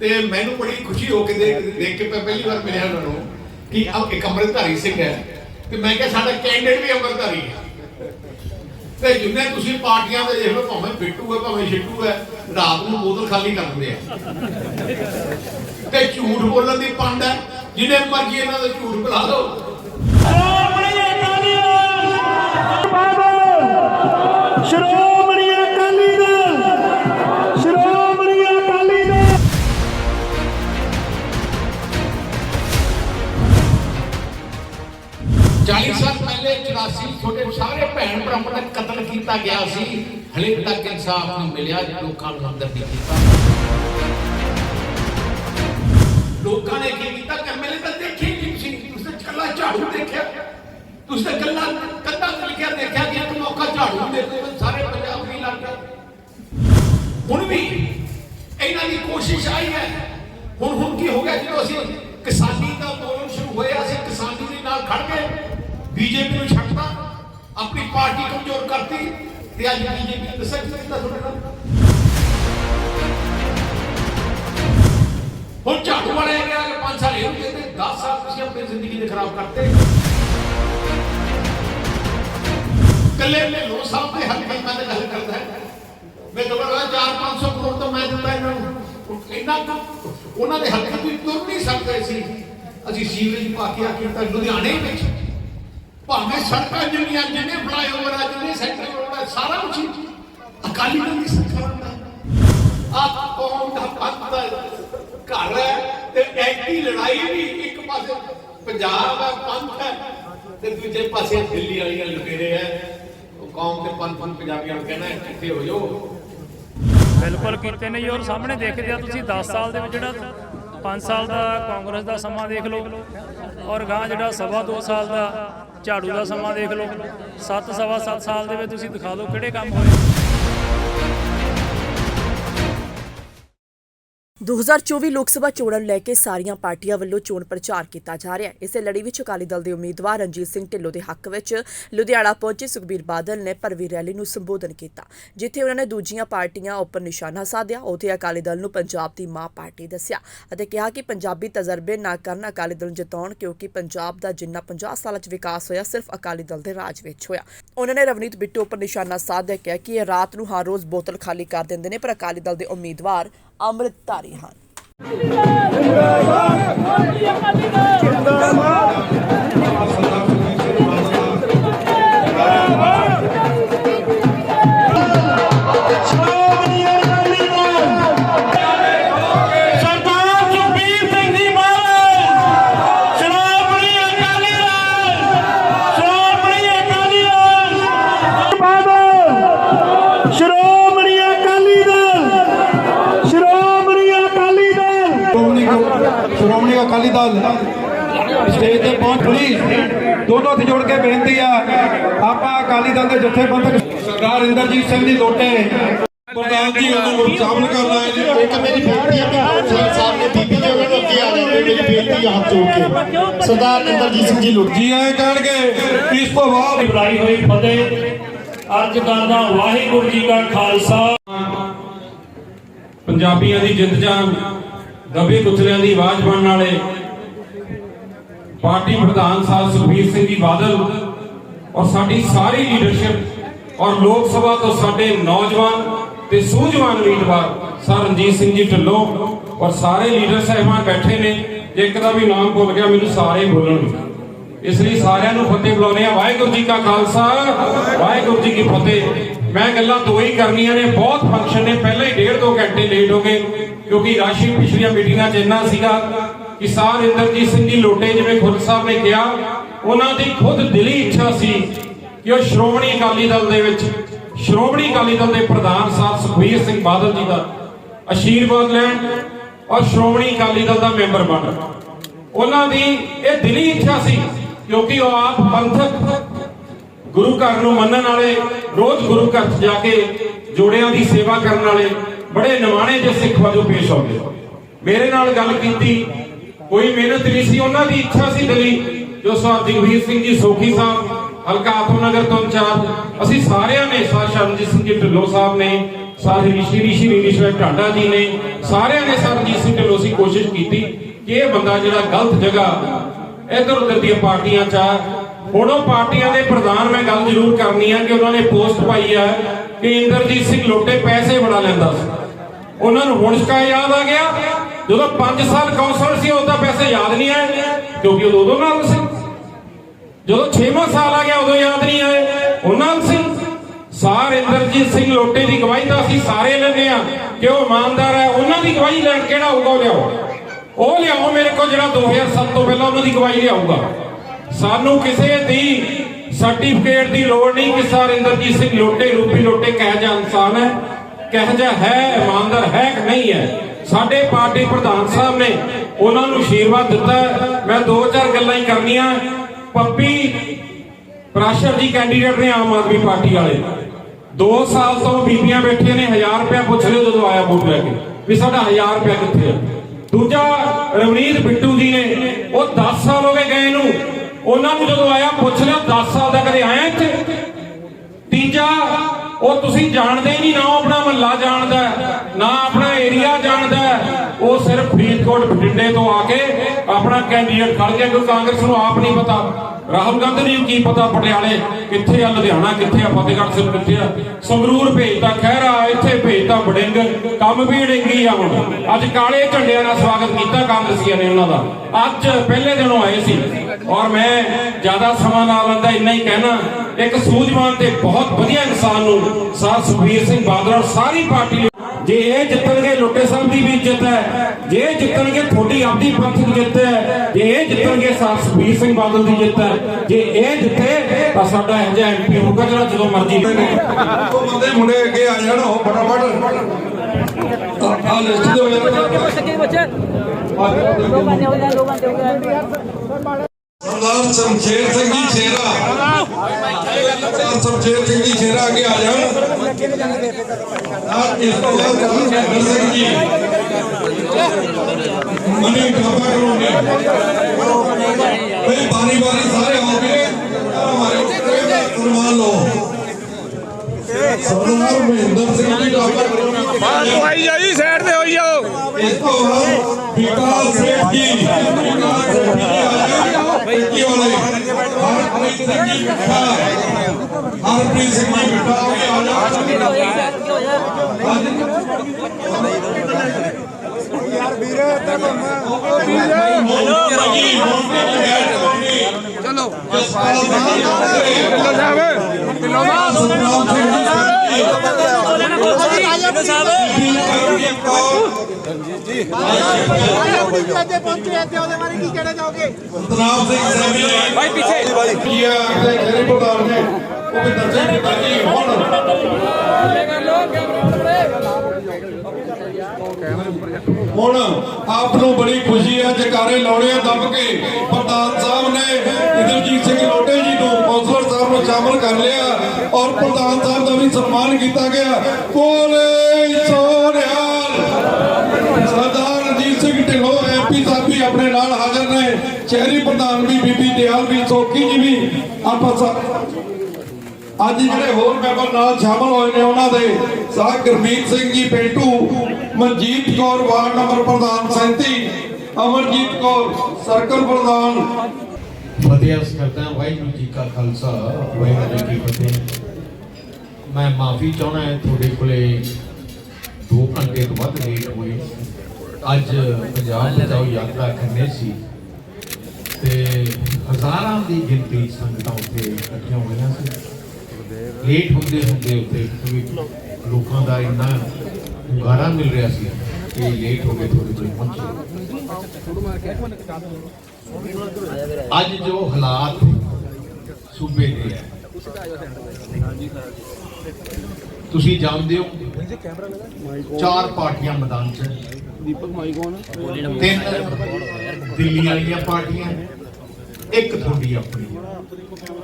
ਤੇ ਮੈਨੂੰ ਬੜੀ ਖੁਸ਼ੀ ਹੋ ਕੇ ਦੇਖ ਦੇਖ ਕੇ ਮੈਂ ਪਹਿਲੀ ਵਾਰ ਮਿਲਿਆ ਉਹਨਾਂ ਨੂੰ ਕਿ ਅਬ ਇੱਕ ਅੰਮ੍ਰਿਤਧਾਰੀ ਸਿੰਘ ਹੈ। ਤੇ ਮੈਂ ਕਿਹਾ ਸਾਡਾ ਕੈਂਡੀਡੇਟ ਵੀ ਅੰਮ੍ਰਿਤਧਾਰੀ ਹੈ। ਤੇ ਜਿੰਨੇ ਤੁਸੀਂ ਪਾਰਟੀਆਂ ਦੇ ਦੇਖ ਲਓ, ਭਾਵੇਂ ਬਿੱਟੂ ਹੈ, ਭਾਵੇਂ ਛਿੱਟੂ ਹੈ, ਰਾਤ ਨੂੰ ਬੋਤਲ ਖਾਲੀ ਕਰ ਦਿੰਦੇ ਆ। ਤੇ ਝੂਠ ਬੋਲਣ ਦੀ ਪੰਡ ਹੈ। ਜਿਹਨੇ ਮਰਜ਼ੀ ਇਹਨਾਂ ਦਾ ਝੂਠ ਬੁਲਾ ਦਿਓ ਸ਼੍ਰੋਮਣੀ ਅਕਾਲੀ ਦਲ 40 ਸਾਲ ਪਹਿਲੇ 84 ਛੋਟੇ ਸਾਰੇ ਭੈਣ ਭਰਾਵਾਂ ਦਾ ਕਤਲ ਕੀਤਾ ਗਿਆ ਸੀ ਹਲੇ ਤੱਕ ਇਨਸਾਫ ਨਹੀਂ ਮਿਲਿਆ ਲੋਕਾਂ ਨੂੰ ਅੰਦਰ ਨਹੀਂ ਕੀਤਾ ਲੋਕਾਂ ਨੇ ਕੀ ਕੀਤਾ ਕਿ ਐਮਐਲਏ ਤਾਂ ਦੇਖੇ ਹੀ ਨਹੀਂ ਸੀ ਤੁਸੀਂ ਤਾਂ ਕੱਲਾ ਝਾੜੂ ਦੇਖਿਆ ਤੁਸੀਂ ਤਾਂ ਕੱਲਾ ਕੰਧਾਂ ਤੇ ਲਿਖਿਆ ਦੇਖਿਆ ਕਿ ਇੱਕ ਮੌਕਾ ਝਾੜੂ ਦੇ ਦੇ ਸਾਰੇ ਪੰਜਾਬ ਨਹੀਂ ਲੱਗਦਾ ਹੁਣ ਵੀ ਇਹਨਾਂ ਦੀ ਕੋਸ਼ਿਸ਼ ਆਈ ਹੈ ਹੁਣ ਹੁਣ ਕੀ ਹੋ ਗਿਆ ਜਦੋਂ ਅਸੀਂ ਕਿਸਾਨੀ ਦਾ ਅੰਦੋਲਨ ਸ਼ੁਰੂ ਹੋਇਆ ਅਸੀਂ ਕਿਸਾਨੀ ਦੇ ਨਾਲ ਖੜ ਗਏ ਬੀਜੇਪੀ ਨੂੰ ਛੱਡਤਾ ਆਪਣੀ ਪਾਰਟੀ ਕਮਜ਼ੋਰ ਕਰਤੀ ਤੇ ਅੱਜ ਬੀਜੇਪੀ ਦੱਸਿਆ ਕਿ ਕਿੱਦਾਂ ਤੁਹਾਡੇ ਨਾਲ ਹੁਣ ਝਾੜੂ ਵਾਲੇ ਗਿਆ 5 ਸਾਲ ਇਹਨੂੰ ਕਹਿੰਦੇ 10 ਸਾਲ ਤੁਸੀਂ ਆਪਣੀ ਜ਼ਿੰਦਗੀ ਦੇ ਖਰਾਬ ਕਰਤੇ ਕੱਲੇ ਲੈ ਲੋ ਸਾਹਿਬ ਦੇ ਹੱਕ ਵਿੱਚ ਮੈਂ ਗੱਲ ਕਰਦਾ ਹੈ ਮੈਂ ਕਹਾਂ 4-500 ਕਰੋੜ ਤਾਂ ਮੈਂ ਦਿੱਤਾ ਇਹਨਾਂ ਨੂੰ ਇੰਨਾ ਕੁ ਉਹਨਾਂ ਦੇ ਹੱਕ ਤੁਸੀਂ ਤੁਰ ਨਹੀਂ ਸਕਦੇ ਸੀ ਅਸੀਂ ਸੀਵਰੇਜ ਪਾ ਕੇ ਆਖਿਰ ਤਾਂ ਲੁਧਿਆਣੇ ਵਿੱਚ ਭਾਵੇਂ ਸੜਕਾਂ ਜਿੰਨੀਆਂ ਜਿੰਨੇ ਫਲਾਈਓਵਰ ਆ ਜਿੰਨੇ ਸੈਂਟਰ ਰੋਡ ਆ, ਸਾਰਾ ਕੁਝ ਅਕਾਲੀ ਦਲ ਦੀ ਸਰਕਾਰ ਦਾ ਆ ਕੌਮ ਦਾ ਪੰਥ ਦਾ ਘਰ ਹੈ ਤੇ ਐਂਟੀ ਲੜਾਈ ਵੀ ਇੱਕ ਪਾਸੇ ਪੰਜਾਬ ਹੈ, ਪੰਥ ਹੈ ਤੇ ਦੂਜੇ ਪਾਸੇ ਦਿੱਲੀ ਵਾਲੀਆਂ ਲੁਟੇਰੇ ਹੈ। ਕੌਮ ਤੇ ਪੰਥ ਪੰਥ ਪੰਜਾਬੀਆਂ ਨੂੰ ਕਹਿਣਾ ਕਿੱਥੇ ਹੋ ਜਾਓ। ਬਿਲਕੁਲ ਕੀਤੇ ਨੇ ਔਰ ਸਾਹਮਣੇ ਦੇਖਦੇ ਆ ਤੁਸੀਂ 10 ਸਾਲ ਦੇ ਵਿੱਚ ਜਿਹੜਾ 5 ਸਾਲ ਦਾ ਕਾਂਗਰਸ ਦਾ ਸਮਾਂ ਦੇਖ ਲਓ, ਔਰ ਗਾਂ ਜਿਹੜਾ ਸਵਾ 2 ਸਾਲ ਦਾ ਝਾੜੂ ਦਾ ਸਮਾਂ ਦੇਖ ਲਓ। 7 ਸਵਾ 7 ਸਾਲ ਦੇ ਵਿੱਚ ਤੁਸੀਂ ਦਿਖਾ ਦਿਓ ਕਿਹੜੇ ਕੰਮ ਹੋਏ। 2024 ਲੋਕ ਸਭਾ ਚੋਣਾਂ ਨੂੰ ਲੈ ਕੇ ਸਾਰੀਆਂ ਪਾਰਟੀਆਂ ਵੱਲੋਂ ਚੋਣ ਪ੍ਰਚਾਰ ਕੀਤਾ ਜਾ ਰਿਹਾ ਹੈ। ਇਸੇ ਲੜੀ ਵਿੱਚ ਅਕਾਲੀ ਦਲ ਦੇ ਉਮੀਦਵਾਰ ਰਣਜੀਤ ਸਿੰਘ ਢਿੱਲੋਂ ਦੇ ਹੱਕ ਵਿੱਚ ਲੁਧਿਆਣਾ ਪਹੁੰਚੇ ਸੁਖਬੀਰ ਬਾਦਲ ਨੇ ਭਰਵੀ ਰੈਲੀ ਨੂੰ ਸੰਬੋਧਨ ਕੀਤਾ, ਜਿੱਥੇ ਉਹਨਾਂ ਨੇ ਦੂਜੀਆਂ ਪਾਰਟੀਆਂ ਉੱਪਰ ਨਿਸ਼ਾਨਾ ਸਾਧਿਆ। ਉੱਥੇ ਅਕਾਲੀ ਦਲ ਨੂੰ ਪੰਜਾਬ ਦੀ ਮਾਂ ਪਾਰਟੀ ਦੱਸਿਆ ਅਤੇ ਕਿਹਾ ਕਿ ਪੰਜਾਬੀ ਤਜਰਬੇ ਨਾ ਕਰਨ ਅਕਾਲੀ ਦਲ ਨੂੰ ਜਿਤਾਉਣ, ਕਿਉਂਕਿ ਪੰਜਾਬ ਦਾ ਜਿੰਨਾ 50 ਸਾਲਾਂ 'ਚ ਵਿਕਾਸ ਹੋਇਆ, ਸਿਰਫ ਅਕਾਲੀ ਦਲ ਦੇ ਰਾਜ ਵਿੱਚ ਹੋਇਆ। ਉਹਨਾਂ ਨੇ ਰਵਨੀਤ ਬਿੱਟੂ ਉੱਪਰ ਨਿਸ਼ਾਨਾ ਸਾਧਿਆ, ਕਿਹਾ ਕਿ ਇਹ ਰਾਤ ਨੂੰ ਹਰ ਰੋਜ਼ ਬੋਤਲ ਖਾਲੀ ਕਰ ਦਿੰਦੇ ਨੇ, ਪਰ ਅਕਾਲੀ ਦਲ ਦੇ ਉਮੀਦਵਾਰ ਅੰਮ੍ਰਿਤਧਾਰੀ ਹਨ। ਸ਼੍ਰੋਮਣੀ ਪਹੁੰਚ ਪਲੀਜ਼ ਦੋਨੋਂ ਹੱਥ ਜੋੜ ਕੇ ਬੇਨਤੀ ਆ ਆਪਾਂ ਅਕਾਲੀ ਦਲ ਦੇ ਜਥੇਬੰਦਕ ਸਰਦਾਰ ਇੰਦਰਜੀਤ ਸਿੰਘ ਜੀ ਲੋਟੇ ਪ੍ਰਧਾਨ ਜੀ ਨੂੰ ਸ਼ਾਮਲ ਕਰਨਾ ਹੈ ਜੀ ਇੱਕ ਮੇਰੀ ਬੇਨਤੀ ਹੈ ਕਿ ਕੌਂਸਲਰ ਸਾਹਿਬ ਨੇ ਬੀਬੀ ਜੀ ਉਹਨਾਂ ਨੂੰ ਅੱਗੇ ਆ ਜਾਂਦੇ ਮੇਰੀ ਬੇਨਤੀ ਹੱਥ ਜੋੜ ਕੇ। ਸਰਦਾਰ ਇੰਦਰਜੀਤ ਸਿੰਘ ਜੀ ਲੁੱਟ। ਜੀ ਆਏ ਕਹਿਣਗੇ ਇਸ ਤੋਂ ਬਾਅਦ ਬੁਲਾਈ ਹੋਈ ਫਤਿਹ। ਅਰਜ ਕਰਦਾ ਵਾਹਿਗੁਰੂ ਜੀ ਕਾ ਖਾਲਸਾ। ਪੰਜਾਬੀਆਂ ਦੀ ਜਿੱਤ ਜਾਨ ਦਬੇ ਕੁਚਲਿਆਂ ਦੀ ਆਵਾਜ਼ ਬਣਨ ਵਾਲੇ ਪਾਰਟੀ ਪ੍ਰਧਾਨ ਸਾਹਿਬ ਸੁਖਬੀਰ ਸਿੰਘ ਜੀ ਬਾਦਲ ਔਰ ਸਾਡੀ ਸਾਰੀ ਲੀਡਰਸ਼ਿਪ ਔਰ ਲੋਕ ਸਭਾ ਤੋਂ ਸਾਡੇ ਨੌਜਵਾਨ ਤੇ ਸੂਝਵਾਨ ਉਮੀਦਵਾਰ ਸਰ ਰਣਜੀਤ ਸਿੰਘ ਜੀ ਢਿੱਲੋਂ ਔਰ ਸਾਰੇ ਲੀਡਰ ਸਾਹਿਬਾਨ ਬੈਠੇ ਨੇ ਇੱਕ ਦਾ ਵੀ ਨਾਮ ਭੁੱਲ ਗਿਆ, ਮੈਨੂੰ ਸਾਰੇ ਬੋਲਣ ਇਸ ਲਈ ਸਾਰਿਆਂ ਨੂੰ ਫਤਿਹ ਬੁਲਾਉਂਦੇ ਆ ਵਾਹਿਗੁਰੂ ਜੀ ਕਾ ਖਾਲਸਾ, ਵਾਹਿਗੁਰੂ ਜੀ ਕੀ ਫਤਿਹ। ਮੈਂ ਗੱਲਾਂ ਦੋ ਹੀ ਕਰਨੀਆਂ ਨੇ, ਬਹੁਤ ਫੰਕਸ਼ਨ ਨੇ। ਪਹਿਲਾਂ ਹੀ ਡੇਢ ਦੋ ਘੰਟੇ ਲੇਟ ਹੋ ਗਏ, ਕਿਉਂਕਿ ਰਾਸ਼ੀ ਪਿਛਲੀਆਂ ਮੀਟਿੰਗਾਂ 'ਚ ਇੰਨਾ ਸੀਗਾ ਕਿ ਸਾਰ ਇੰਦਰਜੀਤ ਸਿੰਘ ਜੀ ਲੋਟੇ ਜਿਵੇਂ ਖੁਦ ਸਾਹਿਬ ਨੇ ਕਿਹਾ, ਉਹਨਾਂ ਦੀ ਖੁਦ ਦਿਲੀ ਇੱਛਾ ਸੀ ਕਿ ਉਹ ਸ਼੍ਰੋਮਣੀ ਅਕਾਲੀ ਦਲ ਦੇ ਵਿੱਚ, ਸ਼੍ਰੋਮਣੀ ਅਕਾਲੀ ਦਲ ਦੇ ਪ੍ਰਧਾਨ ਸਾਹਿਬ ਸੁਖਬੀਰ ਸਿੰਘ ਬਾਦਲ ਜੀ ਦਾ ਆਸ਼ੀਰਵਾਦ ਲੈਣ ਔਰ ਸ਼੍ਰੋਮਣੀ ਅਕਾਲੀ ਦਲ ਦਾ ਮੈਂਬਰ ਬਣਨ ਉਹਨਾਂ ਦੀ ਇਹ ਦਿਲੀ ਇੱਛਾ ਸੀ ਕਿਉਂਕਿ ਉਹ ਆਪ ਪੰਥਕ ਗੁਰੂ ਘਰ ਨੂੰ ਮੰਨਣ ਵਾਲੇ, ਰੋਜ਼ ਗੁਰੂ ਘਰ 'ਚ ਜਾ ਕੇ ਜੋੜਿਆਂ ਦੀ ਸੇਵਾ ਕਰਨ ਵਾਲੇ ਬੜੇ ਨਿਮਾਣੇ ਜਿਹੇ ਸਿੱਖ ਵਜੋਂ ਪੇਸ਼ ਆਉਂਦੇ। ਮੇਰੇ ਨਾਲ ਗੱਲ ਕੀਤੀ ਕੋਈ ਮਿਹਨਤ ਨਹੀਂ ਸੀ, ਉਹਨਾਂ ਦੀ ਇੱਛਾ ਸੀ ਦਿਲੀ। ਜੋ ਸਾਹਿਬ ਜਗਵੀਰ ਸਿੰਘ ਜੀ ਸੋਖੀ ਸਾਹਿਬ, ਹਲਕਾ ਆਤਮਨਗਰ ਤੋਂ ਇੰਚਾਰਜ, ਅਸੀਂ ਸਾਰਿਆਂ ਨੇ, ਸਰ ਸ਼ਰਨਜੀਤ ਸਿੰਘ ਜੀ ਢਿੱਲੋਂ ਸਾਹਿਬ ਨੇ, ਸਾਰੇ ਰਿਸ਼ੀ ਰਿਸ਼ੀ ਰਿਸ਼ੀ ਟਾਡਾ ਜੀ ਨੇ, ਸਾਰਿਆਂ ਨੇ ਸਰ ਸਿੰਘ ਢਿੱਲੋਂ ਕੋਸ਼ਿਸ਼ ਕੀਤੀ ਕਿ ਇਹ ਬੰਦਾ ਜਿਹੜਾ ਗਲਤ ਜਗ੍ਹਾ ਇਧਰ ਉਧਰ ਦੀਆਂ ਪਾਰਟੀਆਂ 'ਚ ਆ। ਹੁਣ ਉਹ ਪਾਰਟੀਆਂ ਦੇ ਪ੍ਰਧਾਨ ਮੈਂ ਗੱਲ ਜ਼ਰੂਰ ਕਰਨੀ ਆ ਕਿ ਉਹਨਾਂ ਨੇ ਪੋਸਟ ਪਾਈ ਆ ਕਿ ਇੰਦਰਜੀਤ ਸਿੰਘ ਲੋਟੇ ਪੈਸੇ ਬੜਾ ਲੈਂਦਾ ਸੀ। ਉਹਨਾਂ ਨੂੰ ਹੁਣ ਸ਼ਿਕਾ ਯਾਦ ਆ ਗਿਆ। ਜਦੋਂ 5 ਸਾਲ ਕੌਂਸਲਰ ਸੀ, ਉਦੋਂ ਪੈਸੇ ਯਾਦ ਨਹੀਂ ਆਏ, ਕਿਉਂਕਿ ਉਹ ਉਦੋਂ ਨਾਲ ਸੀ। ਜਦੋਂ 6ਵਾਂ ਸਾਲ ਆ ਗਿਆ, ਉਦੋਂ ਯਾਦ ਨਹੀਂ ਆਏ। ਉਹਨਾਂ ਨਾਲ ਸੀ। ਸਾਰ ਇੰਦਰਜੀਤ ਸਿੰਘ ਲੋਟੇ ਦੀ ਗਵਾਹੀ ਤਾਂ ਅਸੀਂ ਸਾਰੇ ਲੈਂਦੇ ਆ ਕਿ ਉਹ ਇਮਾਨਦਾਰ ਹੈ। ਉਹਨਾਂ ਦੀ ਗਵਾਹੀ ਲੈਣ ਕਿਹੜਾ ਹੋਊਗਾ ਉਹ ਲਿਆਓ। ਉਹ ਲਿਆਓ ਮੇਰੇ ਕੋਲ ਜਿਹੜਾ 2007 ਤੋਂ ਪਹਿਲਾਂ ਉਹਨਾਂ ਦੀ ਗਵਾਹੀ ਲਿਆਊਗਾ। ਸਾਨੂੰ ਕਿਸੇ ਦੀ ਸਰਟੀਫਿਕੇਟ ਦੀ ਲੋੜ ਨਹੀਂ ਕਿ ਸਾਰ ਇੰਦਰਜੀਤ ਸਿੰਘ ਲੋਟੇ, ਰੂਪੀ ਲੋਟੇ ਕਹਿ ਜਾ ਇਨਸਾਨ ਹੈ। ਕਹਿ ਜਾ ਹੈ, ਇਮਾਨਦਾਰ ਹੈ ਕਿ ਨਹੀਂ ਹੈ? ਸਾਡੇ ਪਾਰਟੀ ਪ੍ਰਧਾਨ ਸਾਹਿਬ ਨੇ ਉਹਨਾਂ ਨੂੰ ਆਸ਼ੀਰਵਾਦ ਦਿੱਤਾ। ਮੈਂ ਦੋ ਚਾਰ ਗੱਲਾਂ ਹੀ ਕਰਨੀਆਂ। ਪੱਪੀ ਪ੍ਰਾਸ਼ਰ ਜੀ ਕੈਂਡੀਡੇਟ ਨੇ ਆਮ ਆਦਮੀ ਪਾਰਟੀ ਵਾਲੇ। 2 ਸਾਲ ਤੋਂ ਬੀਬੀਆਂ ਬੈਠੀਆਂ ਨੇ 1000 ਰੁਪਇਆ ਪੁੱਛ ਲਿਓ ਜਦੋਂ ਆਇਆ ਵੋਟ ਲੈ ਕੇ, ਵੀ ਸਾਡਾ 1000 ਰੁਪਇਆ ਕਿੱਥੇ ਆ? ਦੂਜਾ ਰਵਨੀਤ ਬਿੱਟੂ ਜੀ ਨੇ, ਉਹ 10 ਸਾਲ ਹੋ ਗਏ ਗਏ ਨੂੰ, ਉਹਨਾਂ ਨੂੰ ਜਦੋਂ ਆਇਆ ਪੁੱਛ ਲਿਆ 10 ਸਾਲ ਦਾ ਕਦੇ ਆਇਆ ਇੱਥੇ? ਉਹ ਤੁਸੀਂ ਜਾਣਦੇ ਹੀ ਨਹੀਂ, ਨਾ ਉਹ ਆਪਣਾ ਮਹੱਲਾ ਜਾਣਦਾ ਨਾ ਆਪਣਾ ਏਰੀਆ ਜਾਣਦਾ ਉਹ ਸਿਰਫ ਫਰੀਦਕੋਟ ਬਠਿੰਡੇ ਤੋਂ ਆ ਕੇ ਆਪਣਾ ਕੈਂਡੀਡੇਟ ਖੜ ਗਿਆ, ਕਿਉਂਕਿ ਕਾਂਗਰਸ ਨੂੰ ਆਪ ਨਹੀਂ ਪਤਾ। ਰਾਹੁਲ ਗਾਂਧੀ ਨੂੰ ਕੀ ਪਤਾ ਪਟਿਆਲੇ ਕਿੱਥੇ ਆ, ਲੁਧਿਆਣਾ ਕਿੱਥੇ ਆ, ਫਤਿਹਗੜ੍ਹ ਸਾਹਿਬ ਕਿੱਥੇ ਆ? ਸੰਗਰੂਰ ਭੇਜਦਾ ਖਹਿਰਾ ਇੱਥੇ ਭੇਜਦਾ ਬੜਿੰਗ ਕੰਮ ਵੀ ਡਿੰਗੀ ਆ ਹੁਣ। ਅੱਜ ਕਾਲੇ ਝੰਡਿਆਂ ਨਾਲ ਸਵਾਗਤ ਕੀਤਾ ਕਾਂਗਰਸੀਆਂ ਨੇ ਉਹਨਾਂ ਦਾ। ਅੱਜ ਪਹਿਲੇ ਦਿਨੋਂ ਆਏ ਸੀ। ਔਰ ਮੈਂ ਜ਼ਿਆਦਾ ਸਮਾਂ ਨਾ ਲੈਂਦਾ, ਇੰਨਾ ਹੀ ਕਹਿਣਾ। ਇੱਕ ਸੂਝਵਾਨ ਤੇ ਬਹੁਤ ਵਧੀਆ ਇਨਸਾਨ ਨੂੰ ਸਾਹ ਸੁਖਬੀਰ ਸਿੰਘ ਬਾਦਲ ਔਰ ਸਾਰੀ ਪਾਰਟੀ ਜੇ ਇਹ ਜਿੱਤਣਗੇ ਲੋਟੇ ਸਾਹਿਬ ਦੀ ਵੀ ਇੱਜ਼ਤ ਹੈ ਜੇ ਇਹ ਜਿੱਤਣਗੇ ਤੁਹਾਡੀ ਆਪਦੀ ਪੰਥਕ ਜਿੱਤ ਹੈ ਜੇ ਇਹ ਜਿੱਤਣਗੇ ਸਾਹ ਸੁਖਬੀਰ ਸਿੰਘ ਬਾਦਲ ਦੀ ਜਿੱਤ ਹੈ ਜੇ ਇਹ ਜਿੱਤੇ ਤਾਂ ਸਾਡਾ ਇਹ ਜਿਹਾ ਐਮਪੀ ਹੋਊਗਾ ਜਿਹੜਾ ਜਦੋਂ ਮਰਜ਼ੀ ਉਹ ਬੰਦੇ ਮੁੰਡੇ ਅੱਗੇ ਆ ਜਾਣ ਉਹ ਫਟਾਫਟ। ਆ ਲਿਸਟ ਦੇ ਵਿੱਚ। ਸਰਦਾਰ ਸ਼ਮਸ਼ੇਰ ਸਿੰਘ ਜੀ ਸ਼ੇਰਾ। ਸਰਦਾਰ ਸ਼ਮਸ਼ੇਰ ਸਿੰਘ ਜੀ ਸ਼ੇਰਾ ਅੱਗੇ ਆ ਜਾਣ। ਨਾਲ ਇਸ ਤੋਂ ਬਾਅਦ ਸਰਦਾਰ ਸਿੰਘ ਜੀ। ਮਨੀ ਖਾਪਾ ਕਰੋਗੇ ਬਈ ਬਾਰੀ ਬਾਰੀ ਸਾਰੇ ਗਏ ਹਮਾਰੇ ਦਾ ਸਨਮਾਨ ਲਓ। ਸਰਦਾਰ ਮਹਿੰਦਰ ਸਿੰਘ ਜੀ ਖਾਪਾ ਕਰੋਗੇ ਭਾਈ ਜਾਈ ਸਾਈਡ ਤੇ ਹੋਈ ਜਾਓ। ਇਸ ਤੋਂ ਬਾਅਦ ਵਿਕਾਸ ਸੇਠ ਜੀ। ਵਿਕਾਸ ਸੇਠ ਜੀ ਆ ਗਏ ਕੀ ਵਾਲੇ ਹਰਪ੍ਰੀਤ ਸਿੰਘ ਜੀ ਮਿੱਠਾ ਹਰਪ੍ਰੀਤ ਸਿੰਘ ਜੀ। ਮਿੱਠਾ ਆ ਗਏ ਆ ਜਾ। ਚਲੋ ਸਤਨਾਮ ਸਿੰਘ ਸੈਣੀ ਭਾਈ ਪਿੱਛੇ ਕੀ ਆ ਅਗਲੇ ਖੇਰੀ ਪ੍ਰਧਾਨ ਨੇ ਉਹ ਵੀ ਦਰਸ਼ਨ ਕੀਤਾ ਜੀ ਹੁਣ ਹੁਣ ਆਪ ਨੂੰ ਬੜੀ ਖੁਸ਼ੀ ਹੈ, ਜਕਾਰੇ ਲਾਉਣੇ ਆ ਦੱਬ ਕੇ। ਪ੍ਰਧਾਨ ਸਾਹਿਬ ਨੇ ਇੰਦਰਜੀਤ ਸਿੰਘ ਲੋਟੇ ਜੀ ਨੂੰ ਕੌਂਸਲਰ ਸਾਹਿਬ ਨੂੰ ਸ਼ਾਮਲ ਕਰ ਲਿਆ ਔਰ ਪ੍ਰਧਾਨ ਸਾਹਿਬ ਦਾ ਵੀ ਸਨਮਾਨ ਕੀਤਾ ਗਿਆ। ਕੋਲੇ ਸੋਨਿਆਲ ਸਰਦਾਰ ਰਣਜੀਤ ਸਿੰਘ ਢਿੱਲੋਂ ਐਮਪੀ ਸਾਹਿਬ ਵੀ ਆਪਣੇ ਨਾਲ ਹਾਜ਼ਰ ਨੇ। ਸ਼ਹਿਰੀ ਪ੍ਰਧਾਨ ਵੀ, ਬੀਬੀ ਦਿਆਲ ਵੀ, ਸੋਖੀ ਜੀ ਵੀ ਆਪਾਂ ਅੱਜ ਜਿਹੜੇ ਹੋਰ ਮੈਂਬਰ ਨਾਲ ਸ਼ਾਮਲ ਹੋਏ ਨੇ ਉਹਨਾਂ ਦੇ, ਸਾਹ ਗੁਰਮੀਤ ਸਿੰਘ ਜੀ, ਪੇਂਟੂ ਮਨਜੀਤ ਕੌਰ ਵਾਰਡ ਨੰਬਰ ਪ੍ਰਧਾਨ 37 ਅਮਰਜੀਤ ਕੌਰ, ਸਰਕਲ ਪ੍ਰਧਾਨ। ਫਤਿਹ ਅਰਜ਼ ਕਰਦਾ ਹਾਂ ਵਾਹਿਗੁਰੂ ਜੀ ਕਾ ਖਾਲਸਾ, ਵਾਹਿਗੁਰੂ ਜੀ ਕੀ ਫਤਿਹ। ਮੈਂ ਮਾਫੀ ਚਾਹਣਾ ਹੈ, ਤੁਹਾਡੇ ਕੋਲੇ 2 ਘੰਟੇ ਤੋਂ ਵੱਧ ਲੇਟ ਹੋਏ। ਅੱਜ ਪੰਜਾਬ ਬਚਾਓ ਯਾਤਰਾ ਕਰਨੀ ਸੀ। ਤੇ ਹਜ਼ਾਰਾਂ ਦੀ ਗਿਣਤੀ ਸੰਗਤਾਂ ਉੱਥੇ ਇਕੱਠੀਆਂ ਹੋਈਆਂ ਸੀ। ਲੇਟ ਹੁੰਦੇ ਹੁੰਦੇ ਉੱਤੇ ਲੋਕਾਂ ਦਾ ਇੰਨਾ ਹੁੰਗਾਰਾ ਮਿਲ ਰਿਹਾ ਸੀ। ਕਿ ਲੇਟ ਹੋ ਗਏ ਥੋੜੇ ਥੋੜੇ ਪਹੁੰਚੇ ਅੱਜ ਜੋ ਹਾਲਾਤ ਸੂਬੇ ਦੇ ਹੈ। ਤੁਸੀਂ ਜਾਣਦੇ ਹੋ, ਚਾਰ ਪਾਰਟੀਆਂ ਮੈਦਾਨ 'ਚ। ਦੀਪਕ ਮਾਈ ਕੌਣ ਤਿੰਨ ਦਿੱਲੀ ਵਾਲੀਆਂ ਪਾਰਟੀਆਂ, ਇੱਕ ਤੁਹਾਡੀ ਆਪਣੀ।